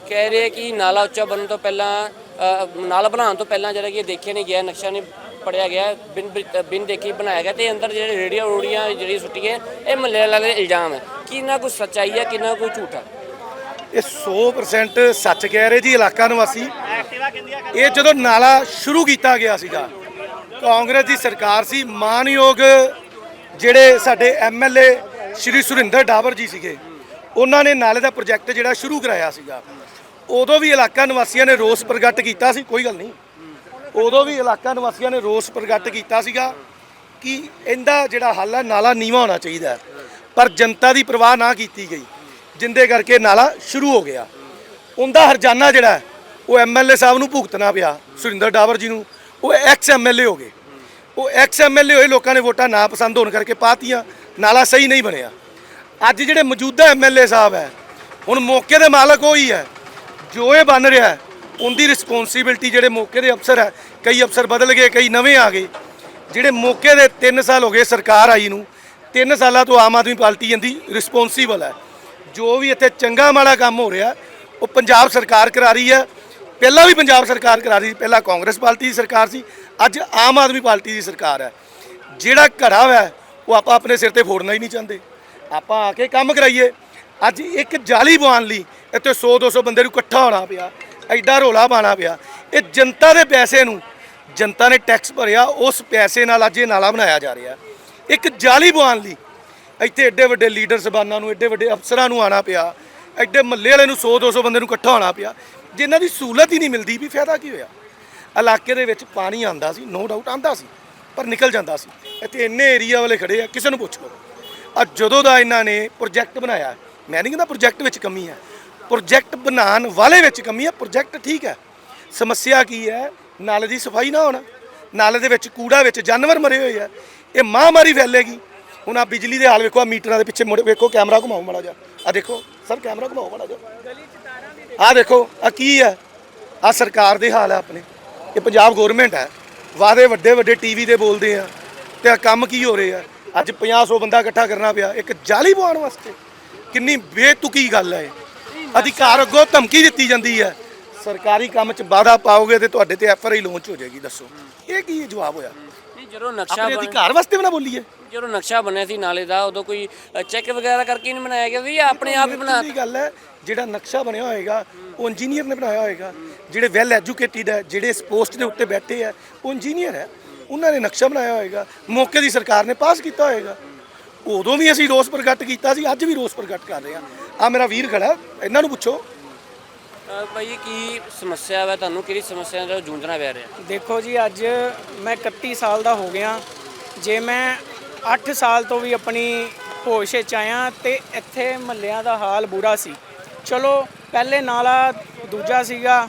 ਕਹਿ ਰਹੇ ਕਿ ਨਾਲਾ ਉੱਚਾ ਬਣਨ ਤੋਂ ਪਹਿਲਾਂ ਅ, ਨਾਲਾ ਬਣਾਉਣ ਤੋਂ ਪਹਿਲਾਂ ਜਿਹੜਾ ਕਿ ਇਹ ਦੇਖਿਆ ਨਹੀਂ ਗਿਆ ਨਕਸ਼ਾ ਨਹੀਂ ਪੜਿਆ ਗਿਆ ਬਿਨ ਬਿਨ ਦੇਖੀ ਬਣਾਇਆ ਗਿਆ ਤੇ ਅੰਦਰ ਜਿਹੜੇ ਰੇੜੀਆਂ ਰੋੜੀਆਂ ਜਿਹੜੀ ਸੁੱਟੀਆਂ ਇਹ ਮੱਲੇ ਵਾਲਿਆਂ ਦੇ ਇਲਜ਼ਾਮ ਹੈ। ਕਿੰਨਾ ਕੁ ਸੱਚਾਈ ਹੈ ਕਿੰਨਾ ਕੁ ਝੂਠ ਹੈ? ਇਹ 100% ਸੱਚ ਕਹਿ ਰਹੇ ਜੀ ਇਲਾਕਾ ਨਿਵਾਸੀ। ਇਹ ਜਦੋਂ ਨਾਲਾ ਸ਼ੁਰੂ ਕੀਤਾ ਗਿਆ ਸੀਗਾ, ਕਾਂਗਰਸ ਦੀ ਸਰਕਾਰ ਸੀ ਮਾਨਯੋਗ ਜਿਹੜੇ ਸਾਡੇ ਐਮਐਲਏ ਸ਼੍ਰੀ ਸੁਰਿੰਦਰ ਡਾਬਰ ਜੀ ਸੀਗੇ, ਉਹਨਾਂ ਨੇ ਨਾਲੇ ਦਾ ਪ੍ਰੋਜੈਕਟ ਜਿਹੜਾ ਸ਼ੁਰੂ ਕਰਾਇਆ ਸੀਗਾ। ਉਦੋਂ ਵੀ ਇਲਾਕਾ ਨਿਵਾਸੀਆਂ ਨੇ ਰੋਸ ਪ੍ਰਗਟ ਕੀਤਾ ਸੀ, ਕੋਈ ਗੱਲ ਨਹੀਂ। ਉਦੋਂ ਵੀ ਇਲਾਕਾ ਨਿਵਾਸੀਆਂ ਨੇ ਰੋਸ ਪ੍ਰਗਟ ਕੀਤਾ ਸੀਗਾ ਕਿ ਇਹਦਾ ਜਿਹੜਾ ਹੱਲ ਹੈ, ਨਾਲਾ ਨੀਵਾ ਹੋਣਾ ਚਾਹੀਦਾ ਪਰ ਜਨਤਾ ਦੀ ਪਰਵਾਹ ਨਾ ਕੀਤੀ ਗਈ। ਜਿੰਦੇ ਕਰਕੇ ਨਾਲਾ ਸ਼ੁਰੂ ਹੋ ਗਿਆ। ਉਹਦਾ ਹਰਜਾਨਾ ਜਿਹੜਾ ਹੈ, ਉਹ ਐਮਐਲਏ ਸਾਹਿਬ ਨੂੰ ਭੁਗਤਣਾ ਪਿਆ ਸੁਰਿੰਦਰ ਡਾਵਰ ਜੀ ਨੂੰ। ਉਹ ਐਕਸ ਐਮਐਲਏ ਹੋ ਗਏ। ਉਹ ਐਕਸ ਐਮਐਲਏ ਹੋਏ ਲੋਕਾਂ ਨੇ ਵੋਟਾਂ ਨਾ ਪਸੰਦ ਹੋਣ ਕਰਕੇ ਪਾਤੀਆਂ ਨਾਲਾ ਸਹੀ ਨਹੀਂ ਬਣਿਆ। ਅੱਜ ਜਿਹੜੇ ਮੌਜੂਦਾ ਐਮਐਲਏ ਸਾਹਿਬ ਹੈ ਹੁਣ ਮੌਕੇ ਦੇ ਮਾਲਕ ਉਹ ਹੀ ਹੈ। ਜੋ ਇਹ ਬਣ ਰਿਹਾ ਉਹਦੀ ਰਿਸਪੌਂਸਿਬਿਲਟੀ ਜਿਹੜੇ ਮੌਕੇ ਦੇ ਅਫਸਰ ਹੈ ਕਈ ਅਫਸਰ ਬਦਲ ਗਏ ਕਈ ਨਵੇਂ ਆ ਗਏ। ਜਿਹੜੇ ਮੌਕੇ ਦੇ 3 ਸਾਲ ਹੋ ਗਏ ਸਰਕਾਰ ਆਈ ਨੂੰ 3 ਸਾਲਾਂ ਤੋਂ ਆਮ ਆਦਮੀ ਪਾਰਟੀ ਇਹਦੀ ਰਿਸਪੌਂਸੀਬਲ ਹੈ। ਜੋ ਵੀ ਇੱਥੇ ਚੰਗਾ ਮਾੜਾ ਕੰਮ ਹੋ ਰਿਹਾ, ਉਹ ਪੰਜਾਬ ਸਰਕਾਰ ਕਰਾ ਰਹੀ ਹੈ। ਪਹਿਲਾਂ ਵੀ ਪੰਜਾਬ ਸਰਕਾਰ ਕਰਾ ਰਹੀ ਸੀ, ਪਹਿਲਾਂ ਕਾਂਗਰਸ ਪਾਰਟੀ ਦੀ ਸਰਕਾਰ ਸੀ, ਅੱਜ ਆਮ ਆਦਮੀ ਪਾਰਟੀ ਦੀ ਸਰਕਾਰ ਹੈ। ਜਿਹੜਾ ਘੜਾ ਹੈ ਉਹ ਆਪਾਂ ਆਪਣੇ ਸਿਰ ਤੇ ਫੋੜਨਾ ਹੀ ਨਹੀਂ ਚਾਹੁੰਦੇ। ਆਪਾਂ ਆ ਕੇ ਕੰਮ ਕਰਾਈਏ। ਅੱਜ ਇੱਕ ਜਾਲੀ ਬਵਾਨ ਲਈ ਇੱਥੇ 100 200 ਬੰਦੇ ਨੂੰ ਇਕੱਠਾ ਹੋਣਾ ਪਿਆ, ਐਡਾ ਰੋਲਾ ਪਾਣਾ ਪਿਆ। ਇਹ ਜਨਤਾ ਦੇ ਪੈਸੇ ਨੂੰ, ਜਨਤਾ ਨੇ ਟੈਕਸ ਭਰਿਆ, ਉਸ ਪੈਸੇ ਨਾਲ ਅੱਜ ਇਹ ਨਾਲਾ ਬਣਾਇਆ ਜਾ ਰਿਹਾ। ਇੱਕ ਜਾਲੀ ਬਵਾਨ ਲਈ ਇੱਥੇ ਐਡੇ ਵੱਡੇ ਲੀਡਰ ਸਬਾਨਾਂ ਨੂੰ, ਐਡੇ ਵੱਡੇ ਅਫਸਰਾਂ ਨੂੰ ਆਣਾ ਪਿਆ, ਐਡੇ ਮੱਲੇ ਵਾਲੇ ਨੂੰ 100 200 ਬੰਦੇ ਨੂੰ ਇਕੱਠਾ ਹੋਣਾ ਪਿਆ, ਜਿਨ੍ਹਾਂ ਦੀ ਸਹੂਲਤ ਹੀ ਨਹੀਂ ਮਿਲਦੀ ਵੀ ਫਾਇਦਾ ਕੀ ਹੋਇਆ। ਇਲਾਕੇ ਦੇ ਵਿੱਚ ਪਾਣੀ ਆਂਦਾ ਸੀ ਨੋ ਡਾਊਟ ਆਂਦਾ ਸੀ, ਪਰ ਨਿਕਲ ਜਾਂਦਾ ਸੀ। ਇੱਥੇ ਇੰਨੇ ਏਰੀਆ ਵਾਲੇ ਖੜੇ ਆ, ਕਿਸੇ ਨੂੰ ਪੁੱਛ ਲਓ। ਅੱਜ ਜਦੋਂ ਦਾ ਇਹਨਾਂ ਨੇ ਪ੍ਰੋਜੈਕਟ ਬਣਾਇਆ, ਮੈਂ ਨਹੀਂ ਕਹਿੰਦਾ ਪ੍ਰੋਜੈਕਟ ਵਿੱਚ ਕਮੀ ਹੈ ਪ੍ਰੋਜੈਕਟ ਬਣਾਉਣ ਵਾਲੇ ਵਿੱਚ ਕਮੀ ਹੈ ਪ੍ਰੋਜੈਕਟ ਠੀਕ ਹੈ। ਸਮੱਸਿਆ ਕੀ ਹੈ, ਨਾਲੇ ਦੀ ਸਫ਼ਾਈ ਨਾ ਹੋਣਾ, ਨਾਲੇ ਦੇ ਵਿੱਚ ਕੂੜਾ ਵਿੱਚ ਜਾਨਵਰ ਮਰੇ ਹੋਏ ਆ, ਇਹ ਮਹਾਮਾਰੀ ਫੈਲੇਗੀ। ਹੁਣ ਆ ਬਿਜਲੀ ਦੇ ਹਾਲ ਵੇਖੋ ਆ ਮੀਟਰਾਂ ਦੇ ਪਿੱਛੇ ਮੁੜ ਵੇਖੋ ਕੈਮਰਾ ਘੁਮਾਓ ਮਾੜਾ ਜਿਹਾ। ਆ ਦੇਖੋ ਸਰ ਕੈਮਰਾ ਘੁਮਾਓ ਮਾੜਾ ਜਿਹਾ। ਆ ਦੇਖੋ ਆ ਕੀ ਹੈ? ਆ ਸਰਕਾਰ ਦੇ ਹਾਲ ਹੈ ਆਪਣੇ। ਇਹ ਪੰਜਾਬ ਗਵਰਨਮੈਂਟ ਹੈ। ਵਾਅਦੇ ਵੱਡੇ ਵੱਡੇ ਟੀਵੀ ਤੇ ਬੋਲਦੇ ਆ। ਤੇ ਆ ਕੰਮ ਕੀ ਹੋ ਰਹੇ ਆ? ਅੱਜ 500 ਬੰਦਾ ਇਕੱਠਾ ਕਰਨਾ ਪਿਆ। ਇੱਕ ਜਾਲੀ ਪਵਾਉਣ ਵਾਸਤੇ। ਕਿੰਨੀ ਬੇਤੁਕੀ ਗੱਲ ਹੈ ਅਧਿਕਾਰ ਅੱਗੋਂ ਧਮਕੀ ਦਿੱਤੀ ਜਾਂਦੀ ਹੈ। ਸਰਕਾਰੀ ਕੰਮ 'ਚ ਵਾਧਾ ਪਾਓਗੇ ਤੇ ਤੁਹਾਡੇ ਤੇ ਐਫ ਆਰ ਆਈ ਲਾਂਚ ਹੋ ਜਾਏਗੀ ਦੱਸੋ। ਇਹ ਕੀ ਜਵਾਬ ਹੋਇਆ? ਨਹੀਂ ਜਦੋਂ ਨਕਸ਼ਾ ਆਪਣੇ ਬਣ- ਅਧਿਕਾਰ ਵਾਸਤੇ ਵੀ ਨਾ ਬੋਲੀਏ। ਜਦੋਂ ਨਕਸ਼ਾ ਬਣਿਆ ਸੀ ਨਾਲੇ ਦਾ ਉਦੋਂ ਕੋਈ ਚੈੱਕ ਵਗੈਰਾ ਕਰਕੇ ਨਹੀਂ ਬਣਾਇਆ ਗਿਆ? ਸੀ ਜਾਂ ਆਪਣੇ ਆਪ ਹੀ ਬਣਾ ਦੀ ਗੱਲ ਹੈ ਜਿਹੜਾ ਨਕਸ਼ਾ ਬਣਿਆ ਹੋਏਗਾ ਉਹ ਇੰਜੀਨੀਅਰ ਨੇ ਬਣਾਇਆ ਹੋਏਗਾ। ਜਿਹੜੇ ਵੈਲ ਐਜੂਕੇਟਿਡ ਹੈ ਜਿਹੜੇ ਇਸ ਪੋਸਟ ਦੇ ਉੱਤੇ ਬੈਠੇ ਹੈ ਉਹ ਇੰਜੀਨੀਅਰ ਹੈ। ਉਹਨਾਂ ਨੇ ਨਕਸ਼ਾ ਬਣਾਇਆ ਹੋਏਗਾ ਮੌਕੇ ਦੀ ਸਰਕਾਰ ਨੇ ਪਾਸ ਕੀਤਾ ਹੋਏਗਾ। ਉਦੋਂ ਵੀ ਅਸੀਂ ਰੋਸ ਪ੍ਰਗਟ ਕੀਤਾ ਸੀ ਅੱਜ ਵੀ ਰੋਸ ਪ੍ਰਗਟ ਕਰ ਰਹੇ ਹਾਂ। ਆ ਮੇਰਾ ਵੀਰ ਖੜਾ ਇਹਨਾਂ ਨੂੰ ਪੁੱਛੋ। ਭਾਈ ਕੀ ਸਮੱਸਿਆ ਹੈ ਤੁਹਾਨੂੰ? ਕਿਹੜੀ ਸਮੱਸਿਆ ਨਾਲ ਜੂਝਣਾ ਪੈ ਰਿਹਾ? ਦੇਖੋ ਜੀ ਅੱਜ ਮੈਂ 31 ਸਾਲ ਦਾ ਹੋ ਗਿਆ। ਜੇ ਮੈਂ 8 ਸਾਲ ਤੋਂ ਵੀ ਆਪਣੀ ਹੋਸ਼ ਵਿੱਚ ਆਇਆ ਤੇ ਇੱਥੇ ਮਹੱਲਿਆਂ ਦਾ ਹਾਲ ਬੁਰਾ ਸੀ। ਚਲੋ ਪਹਿਲੇ ਨਾਲਾ ਦੂਜਾ ਸੀਗਾ।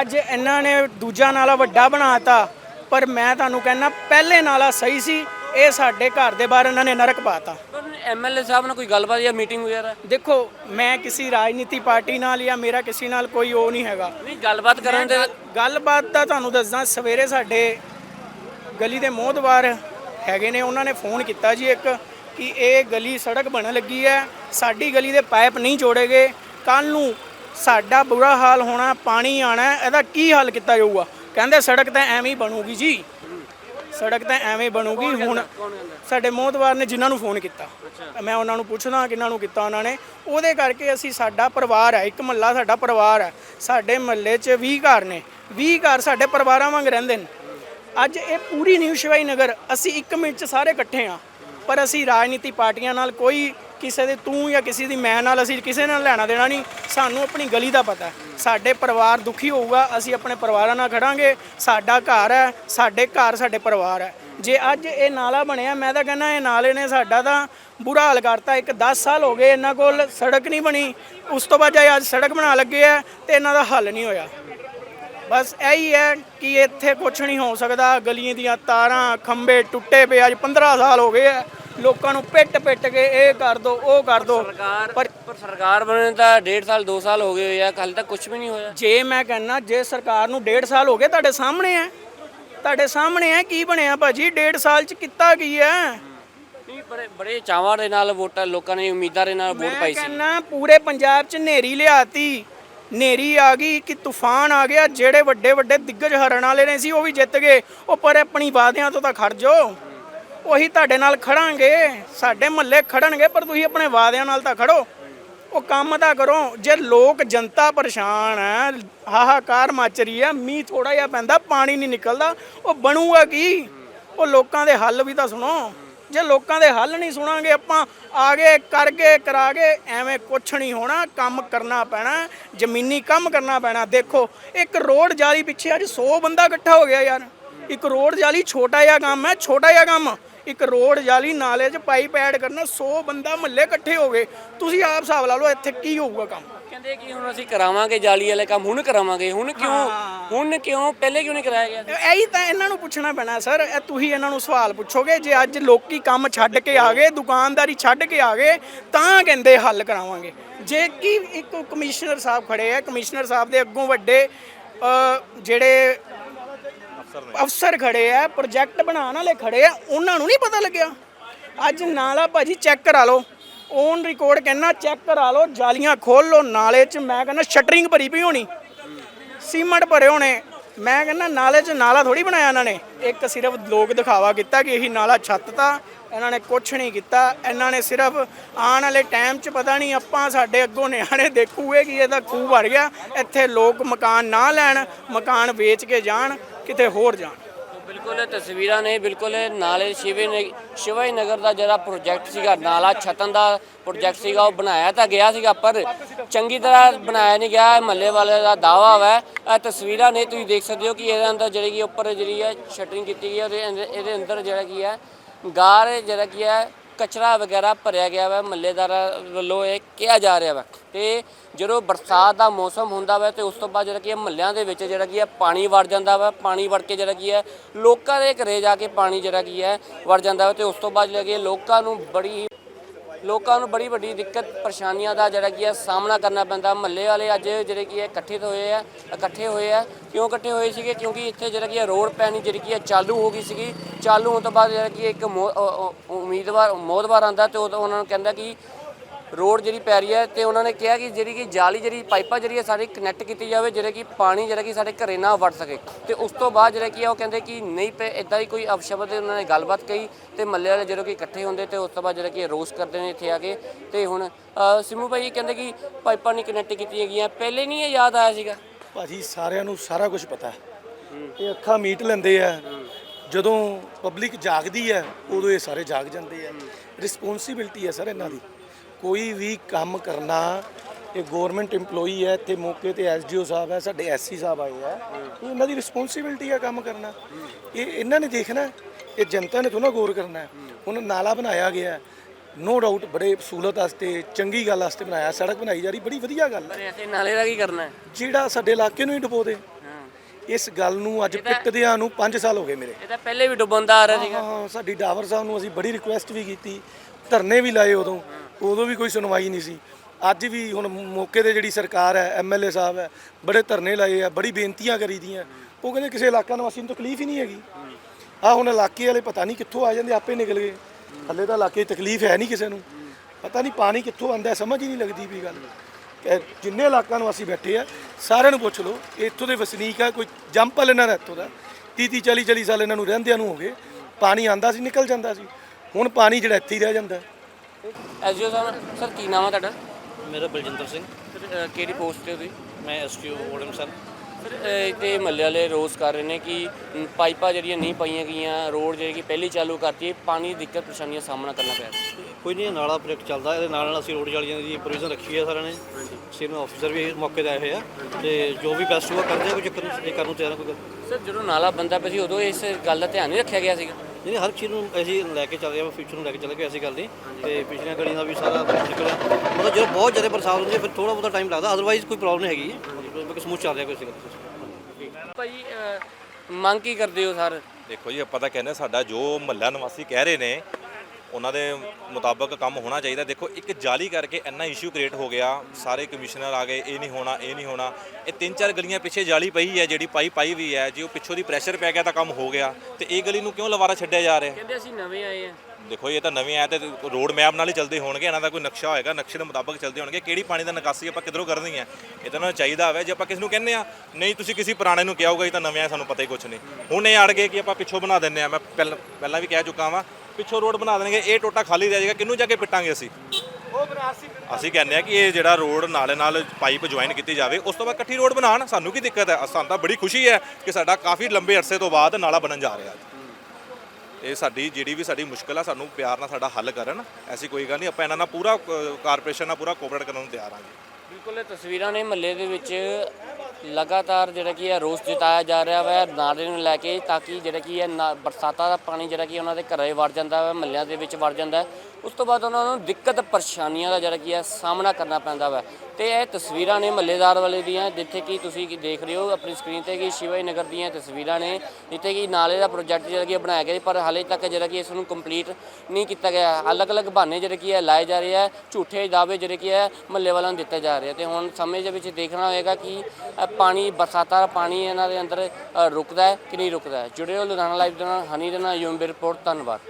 ਅੱਜ ਇਹਨਾਂ ਨੇ ਦੂਜਾ ਨਾਲਾ ਵੱਡਾ ਬਣਾਤਾ ਪਰ ਮੈਂ ਤੁਹਾਨੂੰ ਕਹਿੰਦਾ ਪਹਿਲੇ ਨਾਲਾ ਸਹੀ ਸੀ ਇਹ ਸਾਡੇ ਘਰ ਦੇ ਬਾਹਰ ਇਹਨਾਂ ਨੇ ਨਰਕ ਪਾਤਾ। ਐਮਐਲਏ ਸਾਹਿਬ ਨਾਲ ਕੋਈ ਗੱਲਬਾਤ ਜਾਂ ਮੀਟਿੰਗ ਵਗੈਰਾ ਦੇਖੋ ਮੈਂ ਕਿਸੇ ਰਾਜਨੀਤੀ ਪਾਰਟੀ ਨਾਲ ਜਾਂ ਮੇਰਾ ਕਿਸੇ ਨਾਲ ਕੋਈ ਉਹ ਨਹੀਂ ਹੈਗਾ। ਨਹੀਂ ਗੱਲਬਾਤ ਕਰਨ ਦੇ ਗੱਲਬਾਤ ਤਾਂ ਤੁਹਾਨੂੰ ਦੱਸਦਾ ਸਵੇਰੇ ਸਾਡੇ ਗਲੀ ਦੇ ਮੋਹਦਵਾਰ ਹੈਗੇ ਨੇ ਉਹਨਾਂ ਨੇ ਫੋਨ ਕੀਤਾ ਜੀ ਇੱਕ ਕਿ ਇਹ ਗਲੀ ਸੜਕ ਬਣਨ ਲੱਗੀ ਹੈ ਸਾਡੀ ਗਲੀ ਦੇ ਪਾਈਪ ਨਹੀਂ ਜੋੜੇਗੇ ਕੱਲ ਨੂੰ ਸਾਡਾ ਬੁਰਾ ਹਾਲ ਹੋਣਾ ਪਾਣੀ ਆਣਾ ਇਹਦਾ ਕੀ ਹੱਲ ਕੀਤਾ ਜਾਊਗਾ? ਕਹਿੰਦੇ ਸੜਕ ਤਾਂ ਐਵੇਂ ਹੀ ਬਣੂਗੀ ਜੀ। ਸੜਕ ਤਾਂ ਐਵੇਂ ਬਣੂਗੀ ਹੁਣ ਸਾਡੇ ਮੋਹਦਵਾਰ ਨੇ ਜਿਨ੍ਹਾਂ ਨੂੰ ਫੋਨ ਕੀਤਾ। ਮੈਂ ਉਹਨਾਂ ਨੂੰ ਪੁੱਛਦਾ ਕਿਹਨਾਂ ਨੂੰ ਕੀਤਾ ਉਹਨਾਂ ਨੇ। ਉਹਦੇ ਕਰਕੇ ਅਸੀਂ ਸਾਡਾ ਪਰਿਵਾਰ ਹੈ ਇੱਕ ਮਹੱਲਾ ਸਾਡਾ ਪਰਿਵਾਰ ਹੈ। ਸਾਡੇ ਮਹੱਲੇ 'ਚ 20 ਘਰ ਨੇ। 20 ਘਰ ਸਾਡੇ ਪਰਿਵਾਰਾਂ ਵਾਂਗ ਰਹਿੰਦੇ ਨੇ। ਅੱਜ ਇਹ ਪੂਰੀ ਨਿਊ ਸ਼ਿਵਾਈ ਨਗਰ, ਅਸੀਂ ਇੱਕ ਮਿੰਟ 'ਚ ਸਾਰੇ ਇਕੱਠੇ ਆ ਪਰ ਅਸੀਂ ਰਾਜਨੀਤੀ ਪਾਰਟੀਆਂ ਨਾਲ ਕੋਈ ਕਿਸੇ ਦੇ ਤੂੰ ਜਾਂ ਕਿਸੇ ਦੀ ਮੈਂ ਨਾਲ ਅਸੀਂ ਕਿਸੇ ਨਾਲ ਲੈਣਾ ਦੇਣਾ ਨਹੀਂ। ਸਾਨੂੰ ਆਪਣੀ ਗਲੀ ਦਾ ਪਤਾ ਸਾਡੇ ਪਰਿਵਾਰ ਦੁਖੀ ਹੋਊਗਾ, ਅਸੀਂ ਆਪਣੇ ਪਰਿਵਾਰਾਂ ਨਾਲ ਖੜਾਂਗੇ। ਸਾਡਾ ਘਰ ਹੈ, ਸਾਡੇ ਘਰ ਸਾਡੇ ਪਰਿਵਾਰ ਹੈ। ਜੇ ਅੱਜ ਇਹ ਨਾਲਾ ਬਣਿਆ, ਮੈਂ ਤਾਂ ਕਹਿੰਦਾ ਇਹ ਨਾਲੇ ਨੇ ਸਾਡਾ ਤਾਂ ਬੁਰਾ ਹਾਲ ਕਰਤਾ। ਇੱਕ 10 ਸਾਲ ਹੋ ਗਏ ਇਹਨਾਂ ਕੋਲ ਸੜਕ ਨਹੀਂ ਬਣੀ। ਉਸ ਤੋਂ ਬਾਅਦ ਇਹ ਅੱਜ ਸੜਕ ਬਣਾ ਲੱਗੇ ਆ ਤੇ ਇਹਨਾਂ ਦਾ ਹੱਲ ਨਹੀਂ ਹੋਇਆ। ਬਸ ਇਹੀ ਹੈ ਕਿ ਇੱਥੇ ਕੁਝ ਨਹੀਂ ਹੋ ਸਕਦਾ। ਗਲੀਆਂ ਦੀਆਂ ਤਾਰਾਂ ਖੰਭੇ ਟੁੱਟੇ ਪਏ ਅੱਜ 15 ਸਾਲ ਹੋ ਗਏ ਆ। ਲੋਕਾਂ ਨੂੰ ਪਿੱਟ ਪਿੱਟ ਕੇ ਇਹ ਕਰ ਦੋ ਉਹ ਕਰ ਦੋ। ਸਰਕਾਰ ਪਰ ਪਰ ਸਰਕਾਰ ਬਣਨ ਦਾ 1.5 ਸਾਲ 2 ਸਾਲ ਹੋ ਗਏ ਹੋਏ ਆ ਹਾਲੇ ਤੱਕ ਕੁਝ ਵੀ ਨਹੀਂ ਹੋਇਆ। ਜੇ ਮੈਂ ਕਹਿੰਨਾ ਜੇ ਸਰਕਾਰ ਨੂੰ 1.5 ਸਾਲ ਹੋ ਗਏ ਤੁਹਾਡੇ ਸਾਹਮਣੇ ਹੈ ਤੁਹਾਡੇ ਸਾਹਮਣੇ ਹੈ ਕੀ ਬਣਿਆ ਭਾਜੀ? 1.5 ਸਾਲ ਚ ਕੀਤਾ ਕੀ ਹੈ ਨਹੀਂ ਬੜੇ ਬੜੇ ਚਾਵਾਂ ਦੇ ਨਾਲ ਵੋਟਾਂ ਲੋਕਾਂ ਨੇ ਉਮੀਦਾਂ ਦੇ ਨਾਲ ਵੋਟ ਮੈਂ ਪਾਈ ਸੀ। ਕਹਿੰਨਾ ਪੂਰੇ ਪੰਜਾਬ 'ਚ ਨੇਰੀ ਲਿਆਤੀ। ਨੇਰੀ ਆ ਗਈ ਕਿ ਤੂਫਾਨ ਆ ਗਿਆ, ਜਿਹੜੇ ਵੱਡੇ ਵੱਡੇ ਦਿੱਗਜ ਹਰਨ ਵਾਲੇ ਨੇ ਸੀ, ਉਹ ਵੀ ਜਿੱਤ ਗਏ। ਉਹ ਪਰ ਆਪਣੀ ਵਾਅਦਿਆਂ ਤੋਂ ਤਾਂ ਖੜ ਜਾਓ। ਉਹੀ ਤੁਹਾਡੇ ਨਾਲ ਖੜਾਂਗੇ, ਸਾਡੇ ਮਹੱਲੇ ਖੜਨਗੇ, ਪਰ ਤੁਸੀਂ ਆਪਣੇ ਵਾਅਦਿਆਂ ਨਾਲ ਤਾਂ ਖੜੋ। ਉਹ ਕੰਮ ਤਾਂ ਕਰੋ, ਜੇ ਲੋਕ ਜਨਤਾ ਪਰੇਸ਼ਾਨ ਹੈ, ਹਾਹਾਕਾਰ ਮਚ ਰਹੀ ਹੈ, ਮੀਂਹ ਥੋੜਾ ਜਿਹਾ ਪੈਂਦਾ, ਪਾਣੀ ਨਹੀਂ ਨਿਕਲਦਾ, ਉਹ ਬਣੂਗਾ ਕੀ? ਉਹ ਲੋਕਾਂ ਦੇ ਹੱਲ ਵੀ ਤਾਂ ਸੁਣੋ। ਜੇ ਲੋਕਾਂ ਦੇ ਹੱਲ ਨਹੀਂ ਸੁਣਾਂਗੇ, ਆਪਾਂ ਆਗੇ ਕਰਕੇ ਕਰਾਗੇ, ਐਵੇਂ ਕੁਛ ਨਹੀਂ ਹੋਣਾ, ਕੰਮ ਕਰਨਾ ਪੈਣਾ, ਜ਼ਮੀਨੀ ਕੰਮ ਕਰਨਾ ਪੈਣਾ। ਦੇਖੋ, ਇੱਕ ਰੋਡ ਜਾਲੀ ਪਿੱਛੇ ਅੱਜ 100 ਬੰਦਾ ਇਕੱਠਾ ਹੋ ਗਿਆ ਯਾਰ। ਇੱਕ ਰੋਡ ਜਾਲੀ ਛੋਟਾ ਜਿਹਾ ਕੰਮ ਹੈ, ਛੋਟਾ ਜਿਹਾ ਕੰਮ। ਇੱਕ ਰੋਡ ਜਾਲੀ ਨਾਲੇ 'ਚ ਪਾਈਪ ਐਡ ਕਰਨਾ 100 ਬੰਦਾ ਮਹੱਲੇ ਇਕੱਠੇ ਹੋ ਗਏ। ਤੁਸੀਂ ਆਪ ਹਿਸਾਬ ਲਾ ਲਓ, ਇੱਥੇ ਕੀ ਹੋਊਗਾ ਕੰਮ? ਕਹਿੰਦੇ ਕਿ ਹੁਣ ਅਸੀਂ ਕਰਾਵਾਂਗੇ ਜਾਲੀ ਵਾਲੇ ਕੰਮ ਹੁਣ ਕਰਾਵਾਂਗੇ। ਹੁਣ ਕਿਉਂ ਹੁਣ ਕਿਉਂ ਪਹਿਲੇ ਕਿਉਂ ਨਹੀਂ ਕਰਾਇਆ ਗਿਆ? ਇਹੀ ਤਾਂ ਇਹਨਾਂ ਨੂੰ ਪੁੱਛਣਾ ਪੈਣਾ ਸਰ। ਇਹ ਤੁਸੀਂ ਇਹਨਾਂ ਨੂੰ ਸਵਾਲ ਪੁੱਛੋਗੇ ਜੇ ਅੱਜ ਲੋਕੀ ਕੰਮ ਛੱਡ ਕੇ ਆ ਗਏ ਦੁਕਾਨਦਾਰੀ ਛੱਡ ਕੇ ਆ ਗਏ ਤਾਂ ਕਹਿੰਦੇ ਹੱਲ ਕਰਾਵਾਂਗੇ। ਜੇ ਕਿ ਇੱਕ ਕਮਿਸ਼ਨਰ ਸਾਹਿਬ ਖੜੇ ਆ ਕਮਿਸ਼ਨਰ ਸਾਹਿਬ ਦੇ ਅੱਗੋਂ ਵੱਡੇ ਜਿਹੜੇ ਅਫਸਰ ਖੜੇ ਆ ਪ੍ਰੋਜੈਕਟ ਬਣਾਉਣ ਵਾਲੇ ਖੜੇ ਆ ਉਹਨਾਂ ਨੂੰ ਨਹੀਂ ਪਤਾ ਲੱਗਿਆ। ਅੱਜ ਨਾਲਾ ਭਾਜੀ ਚੈੱਕ ਕਰਾ ਲਓ। ਓਨ ਰਿਕਾਰਡ ਕਹਿਣਾ ਚੈੱਕ ਕਰਾ ਲਓ, ਜਾਲੀਆਂ ਖੋਲ ਲਓ, ਨਾਲੇ 'ਚ ਮੈਂ ਕਹਿੰਦਾ ਸ਼ਟਰਿੰਗ ਭਰੀ ਪਈ ਹੋਣੀ। ਸੀਮੈਂਟ ਭਰੇ ਹੋਣੇ। ਮੈਂ ਕਹਿੰਦਾ ਨਾਲੇ 'ਚ ਨਾਲਾ ਥੋੜੀ ਬਣਾਇਆ ਇਹਨਾਂ ਨੇ। ਇੱਕ ਸਿਰਫ ਲੋਕ ਦਿਖਾਵਾ ਕੀਤਾ ਕਿ ਇਹੀ ਨਾਲਾ ਛੱਤ ਤਾ, ਇਹਨਾਂ ਨੇ ਕੁਝ ਨਹੀਂ ਕੀਤਾ। ਇਹਨਾਂ ਨੇ ਸਿਰਫ ਆਉਣ ਵਾਲੇ ਟਾਈਮ 'ਚ ਪਤਾ ਨਹੀਂ ਆਪਾਂ ਸਾਡੇ ਅੱਗੋਂ ਨਿਆਣੇ ਦੇਖੂਗੇ ਕਿ ਇਹਦਾ ਖੂਹ ਭਰ ਗਿਆ। ਇੱਥੇ ਲੋਕ ਮਕਾਨ ਨਾ ਲੈਣ, ਮਕਾਨ ਵੇਚ ਕੇ ਜਾਣ, ਕਿਤੇ ਹੋਰ ਜਾਣ। ਬਿਲਕੁਲ ਇਹ ਤਸਵੀਰਾਂ ਨੇ, ਬਿਲਕੁਲ ਇਹ ਨਾਲੇ ਸ਼ਿਵੇ ਨੇ, ਸ਼ਿਵਾਈ ਨਗਰ ਦਾ ਜਿਹੜਾ ਪ੍ਰੋਜੈਕਟ ਸੀਗਾ, ਨਾਲਾ ਛਤਨ ਦਾ ਪ੍ਰੋਜੈਕਟ ਸੀਗਾ, ਉਹ ਬਣਾਇਆ ਤਾਂ ਗਿਆ ਸੀਗਾ, ਪਰ ਚੰਗੀ ਤਰ੍ਹਾਂ ਬਣਾਇਆ ਨਹੀਂ ਗਿਆ ਮਹੱਲੇ ਵਾਲੇ ਦਾ ਦਾਵਾ ਹੈ ਇਹ ਤਸਵੀਰਾਂ ਨੇ, ਤੁਸੀਂ ਦੇਖ ਸਕਦੇ ਹੋ ਕਿ ਇਹਦੇ ਅੰਦਰ ਜਿਹੜੀ ਕਿ ਉੱਪਰ ਜਿਹੜੀ ਹੈ ਸ਼ਟਰਿੰਗ ਕੀਤੀ ਗਈ ਹੈ, ਉਹਦੇ ਅੰਦਰ- ਇਹਦੇ ਅੰਦਰ ਜਿਹੜਾ ਕੀ ਹੈ, ਗਾਰ ਜਿਹੜਾ ਕੀ ਹੈ ਕਚਰਾ ਵਗੈਰਾ ਭਰਿਆ ਗਿਆ ਵਾ, ਮੱਲੇਦਾਰਾਂ ਵੱਲੋਂ ਇਹ ਕਿਹਾ ਜਾ ਰਿਹਾ ਵਾ। ਤੇ ਜਦੋਂ ਬਰਸਾਤ ਦਾ ਮੌਸਮ ਹੁੰਦਾ ਵਾ ਤੇ ਉਸ ਤੋਂ ਬਾਅਦ ਜਿਹੜਾ ਕੀ ਹੈ ਮਹੱਲਿਆਂ ਦੇ ਵਿੱਚ ਜਿਹੜਾ ਕੀ ਹੈ ਪਾਣੀ ਵੜ ਜਾਂਦਾ ਵਾ, ਪਾਣੀ ਵੜ ਕੇ ਜਿਹੜਾ ਕੀ ਹੈ ਲੋਕਾਂ ਦੇ ਘਰੇ ਜਾ ਕੇ ਪਾਣੀ ਜਿਹੜਾ ਕੀ ਹੈ ਵੜ ਜਾਂਦਾ ਵਾ ਤੇ ਉਸ ਤੋਂ ਬਾਅਦ ਜਿਹੜਾ ਕੀ ਲੋਕਾਂ ਨੂੰ ਬੜੀ ਲੋਕਾਂ ਨੂੰ ਬੜੀ ਵੱਡੀ ਦਿੱਕਤ, ਪਰੇਸ਼ਾਨੀਆਂ ਦਾ ਜਿਹੜਾ ਕੀ ਹੈ ਸਾਹਮਣਾ ਕਰਨਾ ਪੈਂਦਾ। ਮਹੱਲੇ ਵਾਲੇ ਅੱਜ ਜਿਹੜੇ ਕੀ ਹੈ ਇਕੱਠੇ ਹੋਏ ਆ, ਇਕੱਠੇ ਹੋਏ ਆ। ਕਿਉਂ ਇਕੱਠੇ ਹੋਏ ਸੀਗੇ? ਕਿਉਂਕਿ ਇੱਥੇ ਜਿਹੜਾ ਕੀ ਹੈ ਰੋਡ ਪੈਣੀ ਜਿਹੜੀ ਕੀ ਹੈ ਚਾਲੂ ਹੋ ਗਈ ਸੀਗੀ। ਚਾਲੂ ਹੋਣ ਤੋਂ ਬਾਅਦ ਜਿਹੜਾ ਕੀ ਇੱਕ ਮੋ- ਉਮੀਦਵਾਰ, ਮੋਦਵਾਰ ਆਂਦਾ ਤੇ ਉਹ ਉਹਨਾਂ ਨੂੰ ਕਹਿੰਦਾ ਕਿ ਰੋਡ ਜਿਹੜੀ ਪੈ ਰਹੀ ਹੈ ਤੇ ਉਹਨਾਂ ਨੇ ਕਿਹਾ ਕਿ ਜਿਹੜੀ ਕਿ ਜਾਲੀ ਜਿਹੜੀ ਪਾਈਪਾਂ ਜਿਹੜੀ ਹੈ ਸਾਰੀ ਕਨੈਕਟ ਕੀਤੀ ਜਾਵੇ ਜਿਹੜੇ ਕਿ ਪਾਣੀ ਜਿਹੜਾ ਕਿ ਸਾਡੇ ਘਰੇ ਨਾ ਵੜ ਸਕੇ। ਤੇ ਉਸ ਤੋਂ ਬਾਅਦ ਜਿਹੜਾ ਕੀ ਹੈ ਉਹ ਕਹਿੰਦੇ ਕਿ ਨਹੀਂ ਪਏ ਇਦਾਂ ਦੀ ਕੋਈ ਅਪਸ਼ਬਦ ਉਹਨਾਂ ਨੇ ਗੱਲਬਾਤ ਕਹੀ ਤੇ ਮੱਲੇ ਵਾਲੇ ਜਦੋਂ ਕਿ ਇਕੱਠੇ ਹੁੰਦੇ ਤੇ ਉਸ ਤੋਂ ਬਾਅਦ ਜਿਹੜਾ ਕਿ ਰੋਸ ਕਰਦੇ ਨੇ ਇੱਥੇ ਆ ਕੇ। ਤੇ ਹੁਣ ਸਿੰਮੂ ਭਾਈ ਕਹਿੰਦੇ ਕਿ ਪਾਈਪਾਂ ਨਹੀਂ ਕਨੈਕਟ ਕੀਤੀਆਂ ਗਈਆਂ। ਪਹਿਲੇ ਨਹੀਂ ਇਹ ਯਾਦ ਆਇਆ ਸੀਗਾ? ਭਾਜੀ ਸਾਰਿਆਂ ਨੂੰ ਸਾਰਾ ਕੁਝ ਪਤਾ ਹੈ। ਇਹ ਅੱਖਾਂ ਮੀਟ ਲੈਂਦੇ ਆ। ਜਦੋਂ ਪਬਲਿਕ ਜਾਗਦੀ ਹੈ ਉਦੋਂ ਇਹ ਸਾਰੇ ਜਾਗ ਜਾਂਦੇ ਆ। ਰਿਸਪੌਂਸਿਬਿਲਟੀ ਹੈ ਸਰ ਇਹਨਾਂ ਦੀ। ਕੋਈ ਵੀ ਕੰਮ ਕਰਨਾ ਇਹ ਗਵਰਨਮੈਂਟ EMPLOYEE ਹੈ ਤੇ ਮੌਕੇ ਤੇ ਐਸਡੀਓ ਸਾਹਿਬ ਹੈ ਸਾਡੇ ਐਸਸੀ ਸਾਹਿਬ ਆਏ ਆ ਇਹ ਇਹਨਾਂ ਦੀ ਰਿਸਪੌਂਸਿਬਿਲਟੀ ਹੈ ਕੰਮ ਕਰਨਾ। ਇਹ ਇਹਨਾਂ ਨੇ ਦੇਖਣਾ ਹੈ, ਇਹ ਜਨਤਾ ਨੇ ਥੋੜਾ ਗੌਰ ਕਰਨਾ ਹੈ। ਹੁਣ ਨਾਲਾ ਬਣਾਇਆ ਗਿਆ ਨੋ ਡਾਊਟ ਬੜੇ ਸਹੂਲਤ ਵਾਸਤੇ ਚੰਗੀ ਗੱਲ ਵਾਸਤੇ ਬਣਾਇਆ ਸੜਕ ਬਣਾਈ ਜਾ ਰਹੀ ਬੜੀ ਵਧੀਆ ਗੱਲ ਹੈ। ਪਰ ਐਸੇ ਨਾਲੇ ਦਾ ਕੀ ਕਰਨਾ ਹੈ? ਜਿਹੜਾ ਸਾਡੇ ਇਲਾਕੇ ਨੂੰ ਹੀ ਡੁਬੋ ਦੇ। ਇਸ ਗੱਲ ਨੂੰ ਅੱਜ ਪਿੱਟਦਿਆਂ ਨੂੰ 5 ਸਾਲ ਹੋ ਗਏ ਮੇਰੇ। ਇਹ ਤਾਂ ਪਹਿਲੇ ਵੀ ਡੁੱਬਣ ਦਾ ਆ ਰਿਹਾ ਸੀਗਾ। ਹਾਂ ਸਾਡੀ ਡਾਵਰ ਸਾਹਿਬ ਨੂੰ ਅਸੀਂ ਬੜੀ ਰਿਕੁਐਸਟ ਵੀ ਕੀਤੀ। ਧਰਨੇ ਵੀ ਲਾਏ ਉਦੋਂ। ਉਦੋਂ ਵੀ ਕੋਈ ਸੁਣਵਾਈ ਨਹੀਂ ਸੀ। ਅੱਜ ਵੀ ਹੁਣ ਮੌਕੇ ਤੇ ਜਿਹੜੀ ਸਰਕਾਰ ਹੈ ਐਮਐਲਏ ਸਾਹਿਬ ਹੈ, ਬੜੇ ਧਰਨੇ ਲਾਏ ਆ, ਬੜੀ ਬੇਨਤੀਆਂ ਕਰੀ ਦੀਆਂ। ਉਹ ਕਹਿੰਦੇ ਕਿਸੇ ਇਲਾਕਾ ਨਿਵਾਸੀ ਨੂੰ ਤਕਲੀਫ ਹੀ ਨਹੀਂ ਹੈਗੀ। ਆ ਹੁਣ ਇਲਾਕੇ ਵਾਲੇ ਪਤਾ ਨਹੀਂ ਕਿੱਥੋਂ ਆ ਜਾਂਦੇ, ਆਪੇ ਨਿਕਲ ਗਏ। ਹੱਲੇ ਤਾਂ ਇਲਾਕੇ ਤਕਲੀਫ ਹੈ ਨਹੀਂ ਕਿਸੇ ਨੂੰ। ਪਤਾ ਨਹੀਂ ਪਾਣੀ ਕਿੱਥੋਂ ਆਂਦਾ ਸਮਝ ਹੀ ਨਹੀਂ ਲੱਗਦੀ ਵੀ ਗੱਲ। ਕਿ ਜਿੰਨੇ ਇਲਾਕਿਆਂ ਨਿਵਾਸੀ ਬੈਠੇ ਆ, ਸਾਰਿਆਂ ਨੂੰ ਪੁੱਛ ਲਓ, ਇੱਥੋਂ ਦੇ ਵਸਨੀਕ ਆ, ਕੋਈ ਜੰਪਲ ਇਹਨਾਂ ਦਾ ਇੱਥੋਂ ਦਾ। 30 30 40 40 ਸਾਲ ਇਹਨਾਂ ਨੂੰ ਰਹਿੰਦਿਆਂ ਨੂੰ ਹੋ ਗਏ। ਪਾਣੀ ਆਂਦਾ ਸੀ, ਨਿਕਲ ਜਾਂਦਾ ਸੀ। ਹੁਣ ਪਾਣੀ ਜਿਹੜਾ ਇੱਥੇ ਹੀ ਰਹਿ ਜਾਂਦਾ। ਐਸਡੀਓ ਸਾਹਿਬ ਸਰ ਕੀ ਨਾਮ ਹੈ ਤੁਹਾਡਾ? ਮੇਰਾ ਬਲਜਿੰਦਰ ਸਿੰਘ। ਸਰ, ਕਿਹੜੀ ਪੋਸਟ ਤੇ ਹੋ ਤੁਸੀਂ? ਮੈਂ ਐਸਟੀਓ ਓਡਮ ਸਰ ਸਰ ਤੇ ਮਹੱਲੇ ਵਾਲੇ ਰੋਸ ਕਰ ਰਹੇ ਨੇ ਕਿ ਪਾਈਪਾਂ ਜਿਹੜੀਆਂ ਨਹੀਂ ਪਾਈਆਂ ਗਈਆਂ ਰੋਡ ਜਿਹੜੀ ਕਿ ਪਹਿਲੀ ਚਾਲੂ ਕਰਤੀ ਪਾਣੀ ਦੀ ਦਿੱਕਤ ਪਰੇਸ਼ਾਨੀਆਂ ਸਾਹਮਣਾ ਕਰਨਾ ਪਿਆ। ਕੋਈ ਨਹੀਂ ਨਾਲਾ ਪ੍ਰੋਜੈਕਟ ਚੱਲਦਾ ਇਹਦੇ ਨਾਲ ਨਾਲ ਅਸੀਂ ਰੋਡ ਜਾਲੀਆਂ ਦੀ ਪ੍ਰੋਵੀਜ਼ਨ ਰੱਖੀ ਹੈ ਸਾਰਿਆਂ ਨੇ। ਸੀਨੀਅਰ ਆਫੀਸਰ ਵੀ ਮੌਕੇ ਤੇ ਆਏ ਹੋਏ ਆ। ਤੇ ਜੋ ਵੀ ਬੈਸਟ ਹੋਗਾ ਕਰਦੇ ਕੋਈ ਚੱਕਰ ਨਹੀਂ ਕਰਨ ਨੂੰ ਤਿਆਰ ਕੋਈ ਸਰ ਜਦੋਂ ਨਾਲਾ ਬੰਦਾ ਪਿਆ ਸੀ ਉਦੋਂ ਇਸ ਗੱਲ ਦਾ ਧਿਆਨ ਨਹੀਂ ਰੱਖਿਆ ਗਿਆ ਸੀਗਾ? ਨਹੀਂ ਹਰ ਚੀਜ਼ ਨੂੰ ਅਸੀਂ ਲੈ ਕੇ ਚੱਲ ਰਹੇ ਹਾਂ ਫਿਊਚਰ ਨੂੰ ਲੈ ਕੇ ਚੱਲ ਗਏ ਐਸੀ ਗੱਲ ਨਹੀਂ। ਤੇ ਪਿਛਲੀਆਂ ਗਲੀਆਂ ਦਾ ਵੀ ਸਾਰਾ ਨਿਕਲਿਆ ਮਤਲਬ ਜਦੋਂ ਬਹੁਤ ਜ਼ਿਆਦਾ ਬਰਸਾਤ ਹੁੰਦੀ ਹੈ ਫਿਰ ਥੋੜਾ ਬਹੁਤਾ ਟਾਈਮ ਲੱਗਦਾ ਅਦਰਵਾਈਜ਼ ਕੋਈ ਪ੍ਰੋਬਲਮ ਨਹੀਂ ਹੈਗੀ। ਬਿਲਕੁਲ ਸਮੂਥ ਚੱਲ ਰਿਹਾ ਕੋਈ ਨਹੀਂ ਭਾਈ ਮੰਗ ਕੀ ਕਰਦੇ ਹੋ ਸਰ? ਦੇਖੋ ਜੀ ਆਪਾਂ ਤਾਂ ਕਹਿੰਦੇ ਸਾਡਾ ਜੋ ਮਹੱਲਾ ਨਿਵਾਸੀ ਕਹਿ ਰਹੇ ਨੇ ਉਹਨਾਂ ਦੇ ਮੁਤਾਬਕ ਕੰਮ ਹੋਣਾ ਚਾਹੀਦਾ। ਦੇਖੋ ਇੱਕ ਜਾਲੀ ਕਰਕੇ ਇੰਨਾ ਇਸ਼ੂ ਕ੍ਰੀਏਟ ਹੋ ਗਿਆ ਸਾਰੇ ਕਮਿਸ਼ਨਰ ਆ ਗਏ ਇਹ ਨਹੀਂ ਹੋਣਾ ਇਹ ਨਹੀਂ ਹੋਣਾ। ਇਹ ਤਿੰਨ ਚਾਰ ਗਲੀਆਂ ਪਿੱਛੇ ਜਾਲੀ ਪਈ ਹੈ ਜਿਹੜੀ ਪਾਈ ਪਾਈ ਵੀ ਹੈ ਜੇ ਉਹ ਪਿੱਛੋਂ ਦੀ ਪ੍ਰੈਸ਼ਰ ਪੈ ਗਿਆ ਤਾਂ ਕੰਮ ਹੋ ਗਿਆ। ਤੇ ਇਹ ਗਲੀ ਨੂੰ ਕਿਉਂ ਲਵਾਰਾ ਛੱਡਿਆ ਜਾ ਰਿਹਾ? ਕਹਿੰਦੇ ਅਸੀਂ ਨਵੇਂ ਆਏ ਆ। ਦੇਖੋ ਇਹ ਤਾਂ ਨਵੇਂ ਆਏ ਤੇ ਰੋਡ ਮੈਪ ਨਾਲ ਹੀ ਚੱਲਦੇ ਹੋਣਗੇ ਇਹਨਾਂ ਦਾ ਕੋਈ ਨਕਸ਼ਾ ਹੋਏਗਾ ਨਕਸ਼ੇ ਦੇ ਮੁਤਾਬਕ ਚੱਲਦੇ ਹੋਣਗੇ। ਕਿਹੜੀ ਪਾਣੀ ਦਾ ਨਿਕਾਸੀ ਆਪਾਂ ਕਿਧਰੋਂ ਕਰਨੀ ਹੈ? ਇਹ ਤਾਂ ਉਹਨਾਂ ਨੂੰ ਚਾਹੀਦਾ ਹੋਵੇ ਜੇ ਆਪਾਂ ਕਿਸ ਨੂੰ ਕਹਿੰਦੇ ਆ ਨਹੀਂ ਤੁਸੀਂ ਕਿਸੇ ਪੁਰਾਣੇ ਨੂੰ ਕਿਹਾ ਹੋਊਗਾ ਇਹ ਤਾਂ ਨਵੇਂ ਆ ਸਾਨੂੰ ਪਤਾ ਹੀ ਕੁਝ ਨਹੀਂ। ਹੁਣ ਇਹ ਅੜ ਗਏ ਕਿ ਆਪਾਂ ਪਿੱਛੋਂ ਬਣਾ ਦਿੰਨੇ ਆ ਮੈਂ ਪਹਿਲਾਂ ਵੀ ਕਹਿ ਚੁੱਕਾ ਵਾਂ ਪਿੱਛੋਂ ਰੋਡ ਬਣਾ ਦੇਣਗੇ ਇਹ ਟੋਟਾ ਖਾਲੀ ਰਹਿ ਜਾਏਗਾ ਕਿਹਨੂੰ ਜਾ ਕੇ ਪਿੱਟਾਂਗੇ ਅਸੀਂ? ਅਸੀਂ ਕਹਿੰਦੇ ਆ ਕਿ ਇਹ ਜਿਹੜਾ ਰੋਡ ਨਾਲੇ ਨਾਲ ਪਾਈਪ ਜੁਆਇਨ ਕੀਤੀ ਜਾਵੇ ਉਸ ਤੋਂ ਬਾਅਦ ਇਕੱਠੀ ਰੋਡ ਬਣਾਉਣ ਸਾਨੂੰ ਕੀ ਦਿੱਕਤ ਹੈ? ਸਾਨੂੰ ਤਾਂ ਬੜੀ ਖੁਸ਼ੀ ਹੈ ਕਿ ਸਾਡਾ ਕਾਫੀ ਲੰਬੇ ਅਰਸੇ ਤੋਂ ਬਾਅਦ ਨਾਲਾ ਬਣਨ ਜਾ ਰਿਹਾ ਇਹ ਸਾਡੀ ਜਿਹੜੀ ਵੀ ਸਾਡੀ ਮੁਸ਼ਕਲ ਆ ਸਾਨੂੰ ਪਿਆਰ ਨਾਲ ਸਾਡਾ ਹੱਲ ਕਰਨ ਐਸੀ ਕੋਈ ਗੱਲ ਨਹੀਂ ਆਪਾਂ ਇਹਨਾਂ ਨਾਲ ਪੂਰਾ ਕਾਰਪੋਰੇਸ਼ਨ ਨਾਲ ਪੂਰਾ ਕੋਆਪਰੇਟ ਕਰਨ ਨੂੰ ਤਿਆਰ ਜੀ। ਬਿਲਕੁਲ ਇਹ ਤਸਵੀਰਾਂ ਨੇ ਮਹੱਲੇ ਦੇ ਵਿੱਚ ਲਗਾਤਾਰ ਜਿਹੜਾ ਕੀ ਹੈ ਰੋਸ ਜਤਾਇਆ ਜਾ ਰਿਹਾ ਹੈ ਨਾਲੇ ਨੂੰ ਲੈ ਕੇ ਤਾਂ ਕਿ ਜਿਹੜਾ ਕੀ ਹੈ ਨਾ- ਬਰਸਾਤਾਂ ਦਾ ਪਾਣੀ ਜਿਹੜਾ ਕੀ ਉਹਨਾਂ ਦੇ ਘਰੇ ਵੜ ਜਾਂਦਾ ਹੈ ਮਹੱਲਿਆਂ ਦੇ ਵਿੱਚ ਵੜ ਜਾਂਦਾ। ਹੈ ਉਸ ਤੋਂ ਬਾਅਦ ਉਹਨਾਂ ਨੂੰ ਦਿੱਕਤ ਪਰੇਸ਼ਾਨੀਆਂ ਦਾ ਜਿਹੜਾ ਕੀ ਹੈ ਸਾਹਮਣਾ ਕਰਨਾ ਪੈਂਦਾ ਵਾ। ਤੇ ਇਹ ਤਸਵੀਰਾਂ ਨੇ ਮਹੱਲੇਦਾਰ ਵਾਲੇ ਦੀਆਂ, ਜਿੱਥੇ ਕਿ ਤੁਸੀਂ ਕੀ ਦੇਖ ਰਹੇ ਹੋ ਆਪਣੀ ਸਕਰੀਨ ਤੇ ਕਿ ਸ਼ਿਵਾਈ ਨਗਰ ਦੀਆਂ ਤਸਵੀਰਾਂ ਨੇ, ਜਿੱਥੇ ਕਿ ਨਾਲੇ ਦਾ ਪ੍ਰੋਜੈਕਟ ਜਿਹੜਾ ਕੀ ਬਣਾਇਆ ਗਿਆ ਪਰ ਹਾਲੇ ਤੱਕ ਜਿਹੜਾ ਕਿ ਇਸ ਨੂੰ ਕੰਪਲੀਟ ਨਹੀਂ ਕੀਤਾ ਗਿਆ। ਅਲੱਗ-ਅਲੱਗ ਬਹਾਨੇ ਜਿਹੜੇ ਕੀ ਹੈ ਲਾਏ ਜਾ ਰਹੇ ਆ, ਝੂਠੇ ਦਾਅਵੇ ਜਿਹੜੇ ਕੀ ਹੈ ਮਹੱਲੇ ਵਾਲਿਆਂ ਨੂੰ ਦਿੱਤੇ ਜਾ ਰਹੇ ਆ। ਤੇ ਹੁਣ ਸਮੇਂ ਦੇ ਵਿੱਚ ਦੇਖਣਾ ਹੋਏਗਾ ਕਿ ਪਾਣੀ, ਬਰਸਾਤਾਂ ਦਾ ਪਾਣੀ ਇਹਨਾਂ ਦੇ ਅੰਦਰ ਰੁਕਦਾ ਹੈ ਕਿ ਨਹੀਂ ਰੁਕਦਾ ਹੈ। ਜੁੜੇ ਹੋ ਲੁਧਿਆਣਾ ਲਾਈਵ ਦੇ ਨਾਲ, ਹਨੀ ਦੇ ਨਾਲ, ਯੂਮ ਰਿਪੋਰਟ ਧੰਨਵਾਦ।